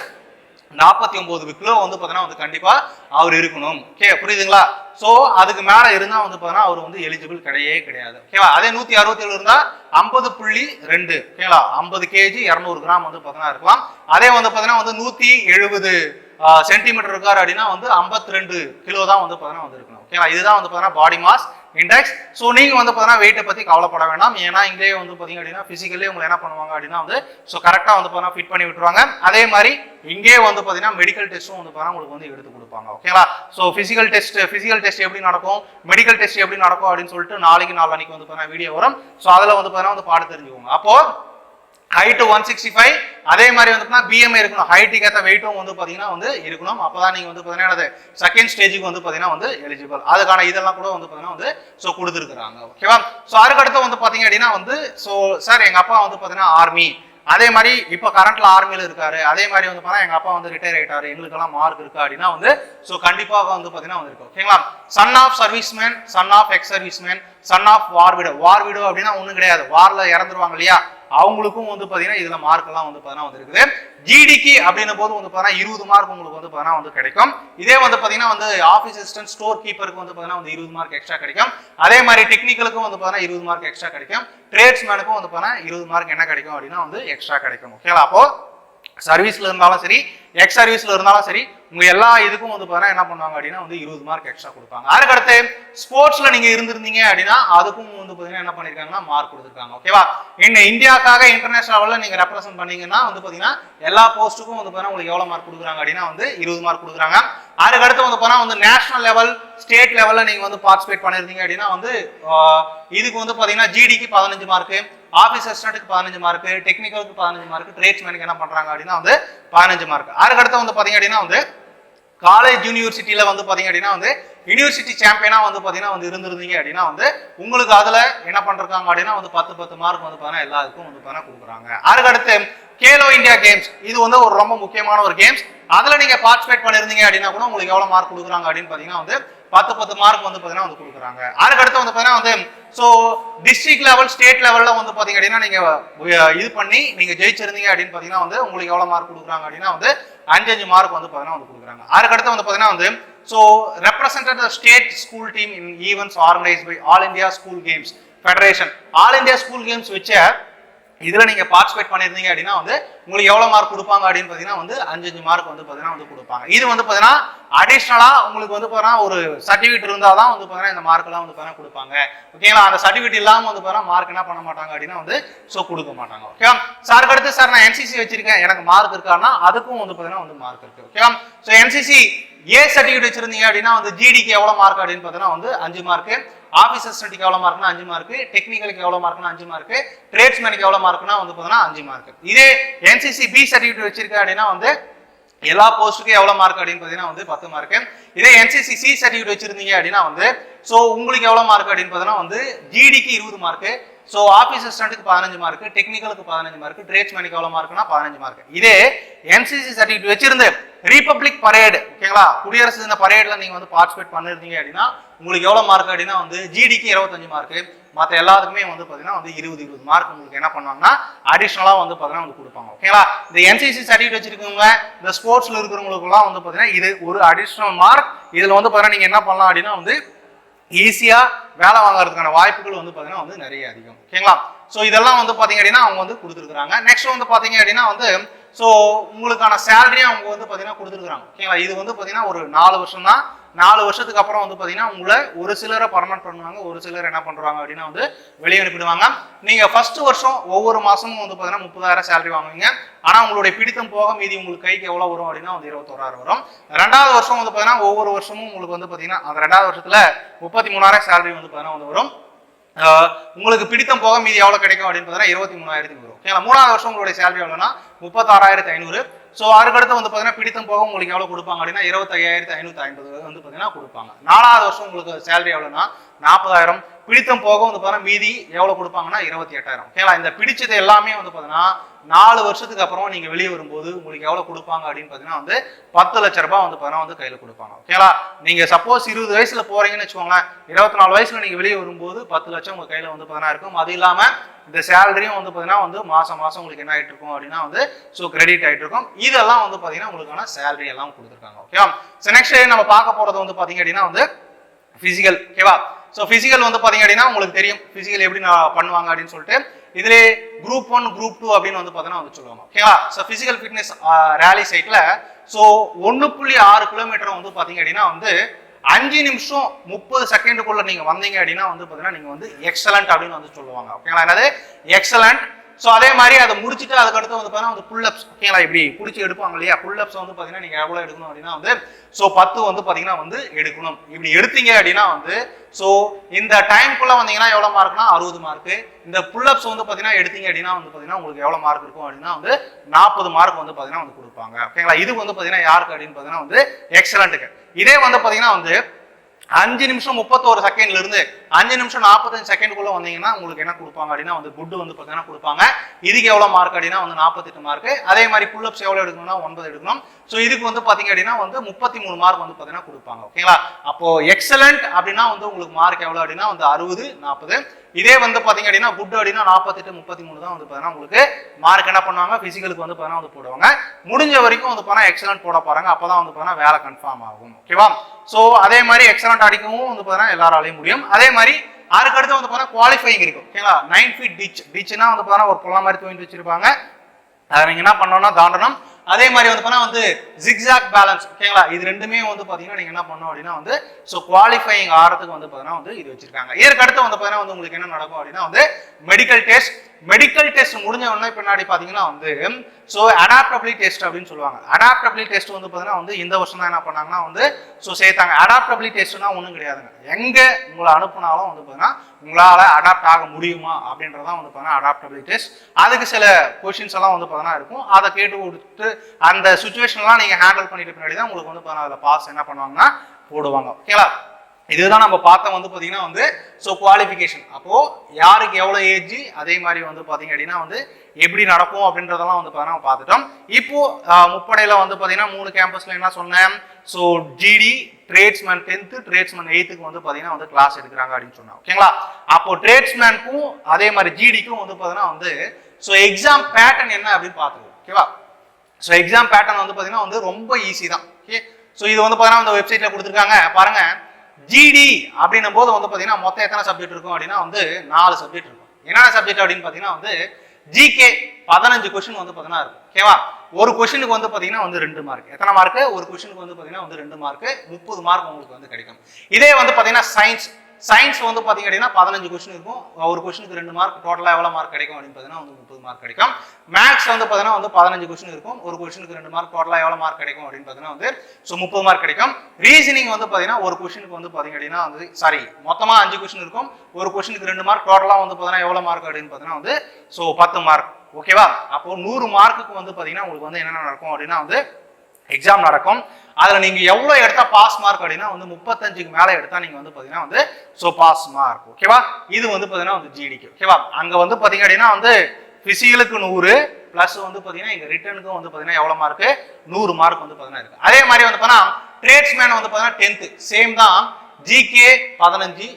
நாற்பத்தி ஒன்பது கிலோ வந்து பார்த்தீங்கன்னா வந்து கண்டிப்பா அவர் இருக்கணும். ஓகே புரியுதுங்களா? ஸோ அதுக்கு மேல இருந்தா வந்து பார்த்தீங்கன்னா அவர் வந்து எலிஜிபிள் கிடையவே கிடையாது. ஓகேவா அதே நூத்தி அறுபத்தி ஏழு இருந்தா ஐம்பது புள்ளி ரெண்டு ஓகேங்களா ஐம்பது கேஜி இரநூறு கிராம் வந்து பார்த்தீங்கன்னா இருக்கலாம். அதே வந்து பார்த்தீங்கன்னா வந்து நூத்தி எழுபது சென்டிமீட்டர் இருக்காரு அப்படின்னா வந்து ஐம்பத்தி ரெண்டு கிலோ தான் வந்து பார்த்தீங்கன்னா வந்து இருக்கணும். ஓகேவா இதுதான் வந்து பார்த்தீங்கன்னா பாடி மாஸ் இண்டெக்ஸ் ஸோ நீங்கள் வந்து பார்த்தீங்கன்னா வெயிட்டை பற்றி கவலைப்பட வேண்டாம். ஏன்னா இங்கே வந்து பார்த்தீங்க அப்படின்னா ஃபிசிக்கலி உங்களை என்ன பண்ணுவாங்க அப்படின்னா வந்து ஸோ கரெக்டாக வந்து பார்த்தீங்கன்னா ஃபிட் பண்ணி விட்டுருவாங்க. அதே மாதிரி இங்கே வந்து பார்த்தீங்கன்னா மெடிக்கல் டெஸ்ட்டும் வந்து பார்த்தீங்கன்னா உங்களுக்கு வந்து எடுத்து கொடுப்பாங்க. ஓகேங்களா so physical test physical test எப்படி நடக்கும்? மெடிக்கல் டெஸ்ட் எப்படி நடக்கும் அப்படின்னு சொல்லிட்டு நாளைக்கு நாளைக்கு வந்து பார்த்தீங்கன்னா வீடியோ வரும். ஸோ அதில் வந்து பார்த்தீங்கன்னா வந்து பாடு தெரிஞ்சுக்கோங்க. அப்போது ஹைட்டு ஒன் சிக்ஸ்டி ஃபைவ் அதே மாதிரி வந்து பிஎம்ஐ இருக்கணும். ஹைட்டுக்கு ஏற்ற வெயிட்டும் வந்து பார்த்தீங்கன்னா வந்து இருக்கணும். அப்போ தான் நீங்கள் வந்து பார்த்தீங்கன்னா செகண்ட் ஸ்டேஜுக்கு வந்து பார்த்தீங்கன்னா வந்து எலிஜிபிள் அதுக்கான இதெல்லாம் கூட வந்து பார்த்தீங்கன்னா வந்து ஸோ கொடுத்துருக்குறாங்க. ஓகேவா ஸோ அதுக்கடுத்து வந்து பார்த்தீங்க அப்படின்னா வந்து ஸோ சார் எங்கள் அப்பா வந்து பார்த்தீங்கன்னா ஆர்மி அதே மாதிரி இப்போ கரண்ட்ல ஆர்மியில் இருக்காரு. அதே மாதிரி வந்து பார்த்தா எங்க அப்பா வந்து ரிட்டையர் ஆயிட்டாரு. எங்களுக்கெல்லாம் மார்க் இருக்கு அப்படின்னா வந்து ஸோ கண்டிப்பாக வந்து பார்த்தீங்கன்னா வந்துருக்கு ஓகேங்களா son of serviceman son of ex serviceman son of war widow war widow அப்படின்னா ஒன்றும் கிடையாது. வாரில் இறந்துருவாங்க இல்லையா? அவங்களுக்கும் வந்து பார்த்தீங்கன்னா இதுல மார்க் எல்லாம் வந்து பார்த்தீங்கன்னா வந்து இருக்குது ஜிடிக்கு அப்படின்னும் போது வந்து பார்த்தீங்கன்னா இருபது மார்க் உங்களுக்கு வந்து பார்த்தீங்கன்னா வந்து கிடைக்கும். இதே வந்து பார்த்தீங்கன்னா வந்து ஆஃபீஸ் அசிஸ்டன்ட் ஸ்டோர் கீப்பருக்கு வந்து பார்த்தீங்கன்னா வந்து இருபது மார்க் எக்ஸ்ட்ரா கிடைக்கும். அதே மாதிரி டெக்னிக்கலுக்கும் வந்து பார்த்தீங்கன்னா இருபது மார்க் எக்ஸ்ட்ரா கிடைக்கும். ட்ரேட்ஸ்மேனுக்கும் வந்து பார்த்தீங்கன்னா இருபது மார்க் என்ன கிடைக்கும் அப்படின்னா வந்து எக்ஸ்ட்ரா கிடைக்கும். ஓகேங்களா அப்போ சர்வீஸில் இருந்தாலும் சரி எக்ஸ் சர்வீஸில் இருந்தாலும் சரி உங்கள் எல்லா இதுக்கும் வந்து பார்த்தீங்கன்னா என்ன பண்ணுவாங்க அப்படின்னா வந்து இருபது மார்க் எக்ஸ்ட்ரா கொடுப்பாங்க. அதுக்கடுத்து ஸ்போர்ட்ஸில் நீங்கள் இருந்திருந்தீங்க அப்படின்னா அதுக்கும் வந்து பார்த்தீங்கன்னா என்ன பண்ணிருக்காங்கன்னா மார்க் கொடுத்துருக்காங்க. ஓகேவா இன்னும் இந்தியாக்காக இன்டர்நேஷனல் லெவலில் நீங்கள் ரெப்ரசென்ட் பண்ணீங்கன்னா வந்து பார்த்தீங்கன்னா எல்லா போஸ்ட்டுக்கும் வந்து பார்த்தீங்கன்னா உங்களுக்கு எவ்வளோ மார்க் கொடுக்குறாங்க அப்படின்னா வந்து இருபது மார்க் கொடுக்குறாங்க. அதுக்கடுத்து வந்து பார்த்தீங்கன்னா வந்து நேஷனல் லெவல் ஸ்டேட் லெவலில் நீங்கள் வந்து பார்ட்டிசிபேட் பண்ணிருந்தீங்க அப்படின்னா வந்து இதுக்கு வந்து பார்த்தீங்கன்னா ஜிடிக்கு பதினஞ்சு மார்க்கு ஆஃபீஸ் அசிஸ்டன்ட்டுக்கு பதினஞ்சு மார்க் டெக்னிக்கலுக்கு பதினஞ்சு மார்க் ட்ரேட்ஸ்மேனுக்கு என்ன பண்ணுறாங்க அப்படின்னா வந்து பதினஞ்சு மார்க் அதுக்கடுத்து வந்து பார்த்தீங்க அப்படின்னா வந்து காலேஜ் யூனிவர்சிட்டியில் வந்து பார்த்தீங்க அப்படின்னா வந்து யூனிவர்சிட்டி சாம்பியனாக வந்து பார்த்தீங்கன்னா வந்து இருந்திருந்தீங்க அப்படின்னா வந்து உங்களுக்கு அதில் என்ன பண்றாங்க அப்படின்னா வந்து பத்து பத்து மார்க் வந்து பாத்தீங்கன்னா எல்லாருக்கும் வந்து பார்த்தீங்கன்னா கொடுக்குறாங்க. அதுக்கடுத்து கேலோ இந்தியா கேம்ஸ் இது வந்து ஒரு ரொம்ப முக்கியமான ஒரு கேம்ஸ் அதில் நீங்கள் பார்ட்டிசிபேட் பண்ணியிருந்தீங்க அப்படின்னா கூட உங்களுக்கு எவ்வளோ மார்க் கொடுக்குறாங்க அப்படின்னு பார்த்தீங்கன்னா வந்து பத்து பத்து மார்க் வந்து பாத்தீங்கன்னா வந்து கொடுக்குறாங்க. அதுக்கடுத்து வந்து பாத்தீங்கன்னா வந்து ஸோ டிஸ்ட்ரிக்ட் லெவல் ஸ்டேட் லெவல்ல வந்து பாத்தீங்க அப்படின்னா நீங்க இது பண்ணி நீங்க ஜெயிச்சிருந்தீங்க அப்படின்னு பாத்தீங்கன்னா வந்து உங்களுக்கு எவ்வளவு மார்க் கொடுக்குறாங்க அப்படின்னா வந்து அஞ்சு அஞ்சு மார்க் வந்து பாத்தீங்கன்னா வந்து கொடுக்குறாங்க. அதுக்கடுத்து வந்து பாத்தீங்கன்னா வந்து so represented the state school team in events organise by all India school games federation all India school games வச்ச இதில் நீங்கள் பார்ட்டிசிபேட் பண்ணியிருந்தீங்க அப்படின்னா வந்து உங்களுக்கு எவ்வளோ மார்க் கொடுப்பாங்க அப்படின்னு பார்த்தீங்கன்னா வந்து அஞ்சு அஞ்சு மார்க் வந்து பார்த்தீங்கன்னா வந்து கொடுப்பாங்க. இது வந்து பார்த்தீங்கன்னா அடிஷ்னலாக உங்களுக்கு வந்து பார்த்தீங்கன்னா ஒரு சர்டிஃபிகேட் இருந்தால் தான் வந்து பார்த்தீங்கன்னா இந்த மார்க் வந்து பார்த்தீங்கன்னா கொடுப்பாங்க. ஓகேங்களா அந்த சர்டிஃபிகேட் இல்லாமல் வந்து பார்த்தீங்கன்னா மார்க் என்ன பண்ண மாட்டாங்க அப்படின்னா வந்து ஸோ கொடுக்க மாட்டாங்க. ஓகே சார் அடுத்து சார் நான் என்சிசி வச்சிருக்கேன். எனக்கு மார்க் இருக்கான்னா அதுக்கும் வந்து பார்த்தீங்கன்னா வந்து மார்க் இருக்கு. Okay so NCC A certificate வச்சிருந்தீங்க அப்படின்னா வந்து ஜிடிக்கு எவ்வளோ மார்க் அப்படின்னு பார்த்தீங்கன்னா வந்து அஞ்சு மார்க்கு ஆஃபீஸ் அசிஸ்டன்ட்க்கு எவ்வளோ மார்க்னா அஞ்சு மார்க் டெக்னிக்கலுக்கு எவ்வளோ மார்க்னா அஞ்சு மார்க் ட்ரேட்ஸ்மேனுக்கு எவ்வளோ மார்க்னா வந்து பார்த்தீங்கன்னா அஞ்சு மார்க் இதே என்சிசி பி சர்டிஃபிகேட் வச்சிருக்க அப்படின்னா வந்து எல்லா போஸ்ட்டுக்கும் எவ்வளோ மார்க் அப்படின்னு பார்த்தீங்கன்னா வந்து பத்து மார்க் இதே என்சிசி சி சர்டிஃபிகேட் வச்சிருந்தீங்க அப்படின்னா வந்து ஸோ உங்களுக்கு எவ்வளோ மார்க் அப்படின்னு பார்த்தீங்கன்னா வந்து ஜிடிக்கு இருபது மார்க்கு ஸோ ஆஃபீஸ் அசிஸ்டன்ட்டுக்கு பதினஞ்சு மார்க் டெக்னிக்கலுக்கு பதினஞ்சு மார்க் ட்ரேட்ஸ்மேனுக்கு எவ்வளோ மார்க்னா பதினஞ்சு மார்க் இதே என்சிசி சர்டிஃபிகேட் வச்சிருந்து ரிபப்ளிக் பரேடு ஓகேங்களா குடியரசு தின பரேடில் நீங்கள் வந்து பார்ட்டிசிபேட் பண்ணிருந்தீங்க அப்படின்னா உங்களுக்கு எவ்வளோ மார்க் அப்படின்னா வந்து ஜிடிக்கு இருபத்தஞ்சு மார்க் மற்ற எல்லாத்துக்குமே வந்து பார்த்தீங்கன்னா வந்து இருபது இருபது மார்க் உங்களுக்கு என்ன பண்ணுவாங்கன்னா அடிஷ்னலாக வந்து பார்த்தீங்கன்னா வந்து கொடுப்பாங்க ஓகேங்களா இந்த என்சிசி சர்டிஃபிகேட் வச்சிருக்கவங்க இந்த ஸ்போர்ட்ஸில் இருக்கிறவங்களுக்குலாம் வந்து பார்த்தீங்கன்னா இது ஒரு அடிஷ்னல் மார்க் இதில் வந்து பார்த்தீங்கன்னா நீங்கள் என்ன பண்ணலாம் அப்படின்னா வந்து ஈஸியாக வேலை வாங்குறதுக்கான வாய்ப்புகள் வந்து பார்த்தீங்கன்னா வந்து நிறைய அதிகம். ஓகேங்களா? ஸோ இதெல்லாம் வந்து பார்த்தீங்க அப்படின்னா அவங்க வந்து கொடுத்துருக்குறாங்க. நெக்ஸ்ட் வந்து பார்த்தீங்க அப்படின்னா வந்து ஸோ உங்களுக்கான சேலரியும் அவங்க வந்து பார்த்தீங்கன்னா கொடுத்துருக்குறாங்க. ஓகேங்களா? இது வந்து பார்த்தீங்கன்னா ஒரு நாலு வருஷம் தான் நாலு வருஷத்துக்கு அப்புறம் வந்து பார்த்தீங்கன்னா உங்களை ஒரு சிலரை பர்மனெண்ட் பண்ணுவாங்க ஒரு சிலர் என்ன பண்ணுறாங்க அப்படின்னா வந்து வெளியே அனுப்பிடுவாங்க. நீங்கள் ஃபர்ஸ்ட் வருஷம் ஒவ்வொரு மாதமும் வந்து பார்த்தீங்கன்னா முப்பதாயிரம் சேலரி வாங்குவீங்க. ஆனால் உங்களுடைய பிடித்தம் போக மீதி உங்களுக்கு கைக்கு எவ்வளோ வரும் அப்படின்னா வந்து இருபத்தோராயிரம் வரும். ரெண்டாவது வருஷம் வந்து பார்த்தீங்கன்னா ஒவ்வொரு வருஷமும் உங்களுக்கு வந்து பார்த்தீங்கன்னா அந்த ரெண்டாவது வருஷத்தில் முப்பத்தி மூணாயிரம் சேலரி வந்து பார்த்தீங்கன்னா வந்து வரும். உங்களுக்கு பிடித்தம் போக மீதி எவ்வளோ கிடைக்கும் அப்படின்னு பார்த்தீங்கன்னா இருபத்தி மூணாயிரத்துக்கு வரும். ஓகேங்களா? மூணாவது வருஷம் உங்களுடைய சேலரி எவ்வளோனா முப்பத்தாறாயிரத்தி ஐநூறு. ஸோ அதுக்கடுத்து வந்து பார்த்தீங்கன்னா பிடித்தம் போக உங்களுக்கு எவ்வளோ கொடுப்பாங்க அப்படின்னா இருபத்தையாயிரத்தி ஐநூத்தி ஐம்பது வந்து பார்த்தீங்கன்னா கொடுப்பாங்க. நாலாவது வருஷம் உங்களுக்கு சேலரி எவ்வளோனா நாற்பதாயிரம். பிடித்தம் போக வந்து பார்த்தீங்கன்னா மீதி எவ்வளவு கொடுப்பாங்கன்னா இருபத்தி எட்டாயிரம். ஓகேங்களா? இந்த பிடிச்சது எல்லாமே வந்து பார்த்தீங்கன்னா நாலு வருஷத்துக்கு அப்புறம் நீங்க வெளியே வரும்போது உங்களுக்கு எவ்வளவு கொடுப்பாங்க அப்படின்னு பார்த்தீங்கன்னா வந்து பத்து லட்ச ரூபாய் வந்து பார்த்தீங்கன்னா வந்து கையில கொடுப்பாங்க. ஓகேங்களா நீங்க சப்போஸ் இருபது வயசுல போறீங்கன்னு வச்சுக்கோங்களேன் இருபத்தி நாலு வயசுல நீங்க வெளியே வரும்போது பத்து லட்சம் உங்க கையில வந்து பார்த்தீங்கன்னா இருக்கும். அது இல்லாம இந்த சேலரியும் வந்து பார்த்தீங்கன்னா வந்து மாசம் மாசம் உங்களுக்கு என்ன ஆயிட்டு இருக்கும் அப்படின்னா வந்து ஸோ கிரெடிட் ஆயிட்டு இருக்கும். இதெல்லாம் வந்து பார்த்தீங்கன்னா உங்களுக்கான சேலரி எல்லாம் கொடுத்துருக்காங்க. ஓகேவா நெக்ஸ்ட் நம்ம பார்க்க போறது வந்து பார்த்தீங்க அப்படின்னா வந்து பிசிக்கல் ஓகேவா ஸோ ஃபிசிக்கல் வந்து பார்த்தீங்க அப்படின்னா உங்களுக்கு தெரியும். ஃபிசிக்கல் எப்படி நான் பண்ணுவாங்க அப்படின்னு சொல்லிட்டு. இதிலே குரூப் ஒன் குரூப் டூ அப்படின்னு வந்து பார்த்தீங்கன்னா வந்து சொல்லுவாங்க. ஓகேவா ஸோ ஃபிசிக்கல் ஃபிட்னஸ் ரேலி சைட்டில் ஸோ ஒன்று புள்ளி ஆறு கிலோமீட்டர் வந்து பார்த்தீங்க அப்படின்னா வந்து அஞ்சு நிமிஷம் முப்பது செகண்டுக்குள்ளே நீங்கள் வந்தீங்க அப்படின்னா வந்து பார்த்தீங்கன்னா நீங்கள் வந்து எக்ஸலண்ட் அப்படின்னு வந்து சொல்லுவாங்க. ஓகேங்களா என்னது? எக்ஸலண்ட் ஸோ அதே மாதிரி அதை முடிச்சுட்டு அதுக்கடுத்து வந்து பார்த்தீங்கன்னா வந்து புல்லப்ஸ் ஓகேங்களா இப்படி பிடிச்சி எடுப்பாங்க இல்லையா? புல்லப்ஸ் வந்து பார்த்தீங்கன்னா நீங்கள் எவ்வளோ எடுக்கணும் அப்படின்னா வந்து ஸோ பத்து வந்து பார்த்தீங்கன்னா வந்து எடுக்கணும். இப்படி எடுத்தீங்க அப்படின்னா வந்து ஸோ இந்த டைம்குள்ளே வந்தீங்கன்னா எவ்வளோ மார்க்னா அறுபது மார்க்கு இந்த புல்லப்ஸ் வந்து பார்த்தீங்கன்னா எடுத்தீங்க அப்படின்னா வந்து பார்த்தீங்கன்னா உங்களுக்கு எவ்வளோ மார்க் இருக்கும் அப்படின்னா வந்து நாற்பது மார்க் வந்து பார்த்தீங்கன்னா வந்து கொடுப்பாங்க. ஓகேங்களா இது வந்து பார்த்தீங்கன்னா யாருக்கு அப்படின்னு பார்த்தீங்கன்னா வந்து எக்ஸலண்ட்டுக்கு இதே வந்து பார்த்தீங்கன்னா வந்து அஞ்சு நிமிஷம் முப்பத்தோரு செகண்ட்ல இருந்து அஞ்சு நிமிஷம் நாற்பத்தஞ்சு செகண்டுக்குள்ள வந்தீங்கன்னா உங்களுக்கு என்ன கொடுப்பாங்க அப்படின்னா வந்து குட் வந்து பார்த்தீங்கன்னா கொடுப்பாங்க. இதுக்கு எவ்வளோ மார்க் அப்படின்னா வந்து நாற்பத்தெட்டு மார்க் அதே மாதிரி புல்லப்ஸ் எவ்வளோ எடுக்கணும்னா ஒன்பது எடுக்கணும். ஸோ இதுக்கு வந்து பார்த்தீங்க அப்படின்னா வந்து முப்பத்தி மூணு மார்க் வந்து பார்த்தீங்கன்னா கொடுப்பாங்க. ஓகேங்களா அப்போ எக்ஸலண்ட் அப்படின்னா வந்து உங்களுக்கு மார்க் எவ்வளோ அப்படின்னா வந்து அறுபது நாற்பது இதே வந்து பார்த்தீங்க அப்படின்னா குட் அப்படின்னா நாற்பத்தெட்டு முப்பத்தி மூணு தான் வந்து பார்த்தீங்கன்னா உங்களுக்கு மார்க் என்ன பண்ணுவாங்க? ஃபிசிக்கலுக்கு வந்து பார்த்தீங்கன்னா வந்து போடுவாங்க. முடிஞ்ச வரைக்கும் வந்து பார்த்தா எக்ஸலண்ட் போட பாருங்க. அப்பதான் வந்து பார்த்தீங்கன்னா வேலை கன்ஃபார்ம் ஆகும். ஓகேவா ஸோ அதே மாதிரி எக்ஸலண்ட் அடிக்கவும் வந்து பார்த்தீங்கன்னா எல்லாராலையும் முடியும். அதே மாதிரி அதுக்கு அடுத்து வந்து பார்த்தா குவாலிஃபைங் இருக்கும். ஓகேங்களா நைன் ஃபீட் டிச் டிச்னா வந்து பார்த்தீங்கன்னா ஒரு குளம் மாதிரி தூங்கிட்டு வச்சிருப்பாங்க. அதை நீங்க என்ன பண்ணணும்னா தாண்டணும். அதே மாதிரி வந்து பார்த்தா வந்து ஜிக்ஸாக் பேலன்ஸ் ஓகேங்களா இது ரெண்டுமே வந்து பாத்தீங்கன்னா நீங்க என்ன பண்ணணும் அப்படின்னா வந்து ஸோ குவாலிஃபைங் ஆறதுக்கு வந்து பார்த்தீங்கன்னா வந்து இது வச்சிருக்காங்க. இதற்கு அடுத்து வந்து பார்த்தீங்கன்னா வந்து உங்களுக்கு என்ன நடக்கும் அப்படின்னா வந்து மெடிக்கல் டெஸ்ட் மெடிக்கல் டெஸ்ட் முடிஞ்ச உடனே பின்னாடி பார்த்தீங்கன்னா வந்து ஸோ அடாப்டபிளி டெஸ்ட் அப்படின்னு சொல்லுவாங்க. அடாப்டபிளி டெஸ்ட் வந்து பார்த்தீங்கன்னா வந்து இந்த வருஷம் தான் என்ன பண்ணாங்கன்னா வந்து ஸோ சேர்த்தாங்க. அடாப்டபிளி டெஸ்ட்னா ஒன்றும் கிடையாதுங்க. எங்கே உங்களை அனுப்புனாலும் வந்து பார்த்தீங்கன்னா உங்களால் அடாப்ட் ஆக முடியுமா அப்படின்றதான் வந்து பார்த்தீங்கன்னா அடாப்டபிளி டெஸ்ட் அதுக்கு சில கொஷின்ஸ் எல்லாம் வந்து பார்த்தீங்கன்னா இருக்கும். அதை கேட்டு கொடுத்து அந்த சுச்சுவேஷன்லாம் நீங்கள் ஹேண்டில் பண்ணிட்டு பின்னாடி தான் உங்களுக்கு வந்து பார்த்தீங்கன்னா அதில் பாஸ் என்ன பண்ணுவாங்கன்னா போடுவாங்க. ஓகேங்களா இதுதான் நம்ம பார்த்தோம் வந்து பார்த்தீங்கன்னா வந்து ஸோ குவாலிஃபிகேஷன் அப்போது யாருக்கு எவ்வளோ ஏஜ் அதே மாதிரி வந்து பார்த்தீங்க அப்படின்னா வந்து எப்படி நடக்கும் அப்படின்றதெல்லாம் வந்து பார்த்தீங்கன்னா பார்த்துட்டோம். இப்போது முப்படையில் வந்து பார்த்தீங்கன்னா மூணு கேம்பஸில் என்ன சொன்னேன்? So GD tradesman tenth tradesman எயித்துக்கு வந்து பார்த்தீங்கன்னா வந்து கிளாஸ் எடுக்கிறாங்க அப்படின்னு சொன்னாங்க. ஓகேங்களா அப்போது ட்ரேட்ஸ்மேனுக்கும் அதே மாதிரி ஜிடிக்கும் வந்து பார்த்தீங்கன்னா வந்து ஸோ எக்ஸாம் பேட்டர்ன் என்ன அப்படின்னு பார்த்துக்கோ ஓகேவா ஸோ எக்ஸாம் பேட்டர்ன் வந்து பார்த்தீங்கன்னா வந்து ரொம்ப ஈஸி தான். ஓகே ஸோ இது வந்து பார்த்தீங்கன்னா அந்த வெப்சைட்டில் கொடுத்துருக்காங்க. பாருங்கள் ஜிடி அப்படின்னும் போது வந்து பார்த்தீங்கன்னா மொத்தம் எத்தனை சப்ஜெக்ட் இருக்கும் அப்படின்னா வந்து நாலு சப்ஜெக்ட் இருக்கும். என்னென்ன சப்ஜெக்ட் அப்படின்னு பார்த்தீங்கன்னா வந்து ஜிகே பதினஞ்சு கொஸ்டின் வந்து பார்த்தீங்கன்னா இருக்கும். ஓகேவா ஒரு கொஸ்டினுக்கு வந்து பார்த்தீங்கன்னா வந்து ரெண்டு மார்க் எத்தனை மார்க்கு ஒரு கொஸ்டினுக்கு வந்து பார்த்தீங்கன்னா வந்து ரெண்டு மார்க்கு முப்பது மார்க் உங்களுக்கு வந்து கிடைக்கும். இதே வந்து பார்த்தீங்கன்னா சயின்ஸ் சயின்ஸ் வந்து பார்த்தீங்க அப்படின்னா பதினஞ்சு கொஸ்டின் இருக்கும். ஒரு கொஸ்டினுக்கு ரெண்டு மார்க் டோட்டலாக எவ்வளோ மார்க் கிடைக்கும் அப்படின்னு பார்த்தீங்கன்னா வந்து முப்பது மார்க் கிடைக்கும். மேக்ஸ் வந்து பார்த்தீங்கன்னா வந்து பதினஞ்சு கொஸ்டின் இருக்கும். ஒரு கொஸ்டினுக்கு ரெண்டு மார்க் டோட்டலாக எவ்வளோ மார்க் கிடைக்கும் அப்படின்னு பார்த்தீங்கன்னா வந்து ஸோ முப்பது மார்க் கிடைக்கும். ரீசனிங் வந்து பார்த்தீங்கன்னா ஒரு கொஸ்டினுக்கு வந்து பார்த்தீங்க அப்படின்னா வந்து சாரி மொத்தமாக அஞ்சு கொஸ்டின் இருக்கும். ஒரு கொஸ்டினுக்கு ரெண்டு மார்க் டோட்டலாக வந்து பார்த்தீங்கன்னா எவ்வளோ மார்க் அப்படின்னு பார்த்தீங்கன்னா வந்து ஸோ பத்து மார்க் ஓகேவா அப்போ நூறு மார்க்குக்கு வந்து பார்த்தீங்கன்னா உங்களுக்கு வந்து என்னென்ன நடக்கும் அப்படின்னா வந்து எக்ஸாம் நடக்கும். அதில் நீங்கள் எவ்வளோ எடுத்தால் பாஸ் மார்க் அப்படின்னா வந்து முப்பத்தஞ்சுக்கு மேலே எடுத்தால் நீங்கள் வந்து பார்த்தீங்கன்னா வந்து ஸோ பாஸ் மார்க் ஓகேவா இது வந்து பார்த்தீங்கன்னா வந்து ஜிடிக்கு ஓகேவா அங்கே வந்து பார்த்தீங்க அப்படின்னா வந்து ஃபிசிக்கலுக்கு நூறு ப்ளஸ் வந்து பார்த்தீங்கன்னா இங்கே ரிட்டனுக்கும் வந்து பார்த்தீங்கன்னா எவ்வளோ மார்க்கு நூறு மார்க் வந்து பார்த்தீங்கன்னா இருக்குது அதே மாதிரி வந்து பார்த்தீங்கன்னா ட்ரேட்ஸ்மேன் வந்து பார்த்தீங்கன்னா டென்த்து சேம் தான் ஜிகே பதினஞ்சு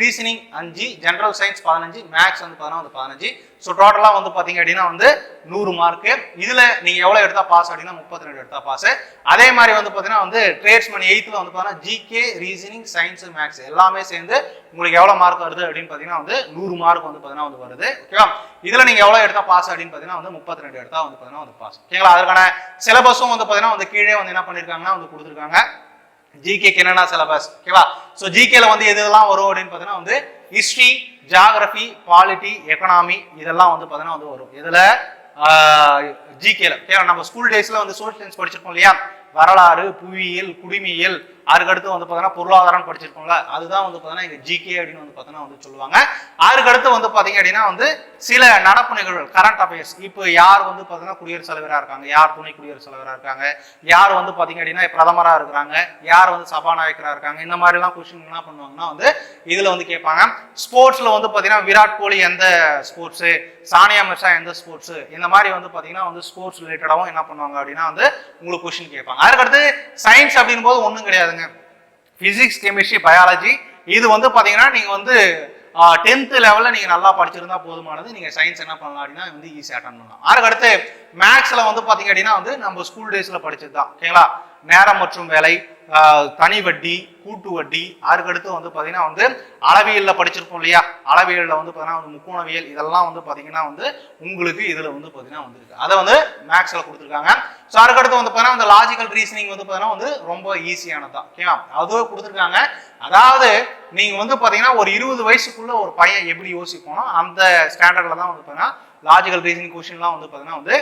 ரீசனிங் அஞ்சு ஜென்ரல் சயின்ஸ் பதினஞ்சு மேக்ஸ் வந்து பார்த்தீங்கன்னா வந்து பதினஞ்சு. ஸோ டோட்டலாக வந்து பார்த்தீங்க அப்படின்னா வந்து நூறு மார்க்கு இதில் நீங்கள் எவ்வளோ எடுத்தால் பாஸ் அப்படின்னா முப்பத்தி ரெண்டு எடுத்தால் பாஸ் அதே மாதிரி வந்து பார்த்தீங்கன்னா வந்து ட்ரேட்ஸ்மேன் எயித்தில் வந்து பார்த்தீங்கன்னா ஜிகே ரீசனிங் சயின்ஸ் மேக்ஸ் எல்லாமே சேர்ந்து உங்களுக்கு எவ்வளோ மார்க் வருது அப்படின்னு பார்த்தீங்கன்னா வந்து நூறு மார்க் வந்து பார்த்தீங்கன்னா வந்து வருது. ஓகேவா இதில் நீங்கள் எவ்வளோ எடுத்தால் பாஸ் அப்படின்னு பார்த்தீங்கன்னா வந்து முப்பத்தி ரெண்டு எடுத்தால் வந்து பார்த்தீங்கன்னா வந்து பாஸ் ஓகேங்களா அதுக்கான சிலபஸும் வந்து பார்த்தீங்கன்னா வந்து கீழே வந்து என்ன பண்ணியிருக்காங்கன்னா வந்து கொடுத்துருக்காங்க. ஜிகே கெனடா சிலபஸ் ஓகேவா ஸோ ஜிகேல வந்து எது வரும் அப்படின்னு பார்த்தீங்கன்னா வந்து ஹிஸ்ட்ரி ஜாகிரபி பாலிட்டி எக்கனாமி இதெல்லாம் வந்து பார்த்தீங்கன்னா வந்து வரும். இதில் ஜிகேல ஓகேவா நம்ம ஸ்கூல் டேஸில் வந்து சோஷியல் சயின்ஸ் படிச்சிருக்கோம் இல்லையா? வரலாறு புவியியல் குடிமியல் அதுக்கடுத்து வந்து பார்த்தீங்கன்னா பொருளாதாரம் படிச்சிருக்கோம்ல அதுதான் வந்து பார்த்தீங்கன்னா இங்கே ஜிகே அப்படின்னு வந்து பார்த்தீங்கன்னா வந்து சொல்லுவாங்க. அதுக்கடுத்து வந்து பார்த்தீங்க அப்படின்னா வந்து சில நடப்பு நிகழ்வுகள் கரண்ட் அஃபேர்ஸ் இப்போ யார் வந்து பார்த்தீங்கன்னா குடியரசுத் தலைவராக இருக்காங்க? யார் துணை குடியரசுத் தலைவராக இருக்காங்க? யார் வந்து பார்த்தீங்க அப்படின்னா பிரதமராக இருக்கிறாங்க? யார் வந்து சபாநாயகராக இருக்காங்க? இந்த மாதிரிலாம் கொஸ்டின் என்ன பண்ணுவாங்கன்னா வந்து இதில் வந்து கேட்பாங்க. ஸ்போர்ட்ஸில் வந்து பார்த்தீங்கன்னா விராட் கோலி எந்த ஸ்போர்ட்ஸு? சானியா மிர்சா எந்த ஸ்போர்ட்ஸு? இந்த மாதிரி வந்து பார்த்தீங்கன்னா வந்து ஸ்போர்ட்ஸ் ரிலேட்டடாகவும் என்ன பண்ணுவாங்க அப்படின்னா வந்து உங்களுக்கு கொஸ்டின் கேட்பாங்க. அதுக்கடுத்து சயின்ஸ் அப்படின் போது ஒன்றும் கிடையாது. கிடையாதுங்க ஃபிசிக்ஸ் கெமிஸ்ட்ரி பயாலஜி இது வந்து பார்த்தீங்கன்னா நீங்கள் வந்து டென்த்து லெவலில் நீங்கள் நல்லா படிச்சிருந்தா போதுமானது. நீங்கள் சயின்ஸ் என்ன பண்ணலாம் அப்படின்னா வந்து ஈஸியாக அட்டன் பண்ணலாம். அதுக்கடுத்து மேக்ஸில் வந்து பார்த்தீங்க அப்படின்னா வந்து நம்ம ஸ்கூல் டேஸில் படிச்சது தான் ஓகேங்களா? நேரம் மற்றும் வேலை தனி வட்டி கூட்டு வட்டி அதுக்கடுத்து வந்து பார்த்தீங்கன்னா வந்து அளவியலில் படிச்சிருப்போம் இல்லையா? அளவியலில் வந்து பார்த்தீங்கன்னா வந்து முக்கோணவியல் இதெல்லாம் வந்து பார்த்தீங்கன்னா வந்து உங்களுக்கு இதில் வந்து பார்த்தீங்கன்னா வந்துருக்கு. அதை வந்து மேக்ஸில் கொடுத்துருக்காங்க. ஸோ அதுக்கடுத்து வந்து பார்த்தீங்கன்னா அந்த லாஜிக்கல் ரீசனிங் வந்து பார்த்தீங்கன்னா வந்து ரொம்ப ஈஸியானது தான் ஓகேவா அதுவும் கொடுத்துருக்காங்க. அதாவது நீங்கள் வந்து பார்த்தீங்கன்னா ஒரு இருபது வயசுக்குள்ள ஒரு பையன் எப்படி யோசிப்போனோ அந்த ஸ்டாண்டர்டில் தான் வந்து பார்த்தீங்கன்னா லாஜிக்கல் ரீசனிங் கொஷின்லாம் வந்து பார்த்தீங்கன்னா வந்து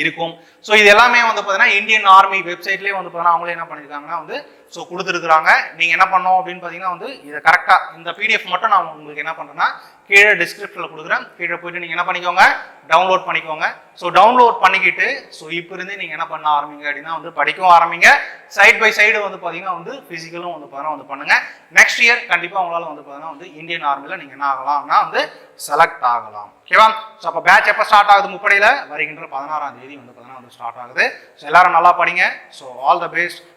இருக்கும். ஸோ இது எல்லாமே வந்து பார்த்தீங்கன்னா இந்தியன் ஆர்மி வெப்சைட்லேயே வந்து பார்த்தீங்கன்னா அவங்களே என்ன பண்ணியிருக்காங்கன்னா வந்து ஸோ கொடுத்துருக்குறாங்க. நீங்கள் என்ன பண்ணோம் அப்படின்னு பார்த்தீங்கன்னா வந்து இதை கரெக்டாக இந்த பிடிஎஃப் மட்டும் நான் உங்களுக்கு என்ன பண்ணுறேன்னா கீழே டிஸ்கிரிப்ஷனில் கொடுக்குறேன். கீழே போயிட்டு நீங்கள் என்ன பண்ணிக்கோங்க டவுன்லோட் பண்ணிக்கோங்க. ஸோ டவுன்லோட் பண்ணிக்கிட்டு ஸோ இப்போ இருந்து நீங்கள் என்ன பண்ண ஆரம்பிங்க அப்படின்னா வந்து படிக்கவும் ஆரம்பிங்க. சைட் பை சைடு வந்து பார்த்தீங்கன்னா வந்து ஃபிசிக்கலும் வந்து பார்த்தீங்கன்னா வந்து பண்ணுங்கள் நெக்ஸ்ட் இயர் கண்டிப்பாக உங்களால் வந்து பார்த்தீங்கன்னா வந்து இந்தியன் ஆர்மியில் நீங்கள் என்ன ஆகலாம்னா வந்து செலக்ட் ஆகலாம். ஓகேவா ஸோ அப்போ பேட்ச் எப்போ ஸ்டார்ட் ஆகுது முப்படையில்? வருகின்ற பதினாறாம் தேதி வந்து பார்த்தீங்கன்னா வந்து ஸ்டார்ட் ஆகுது. ஸோ எல்லாரும் நல்லா படிங்க. So all the best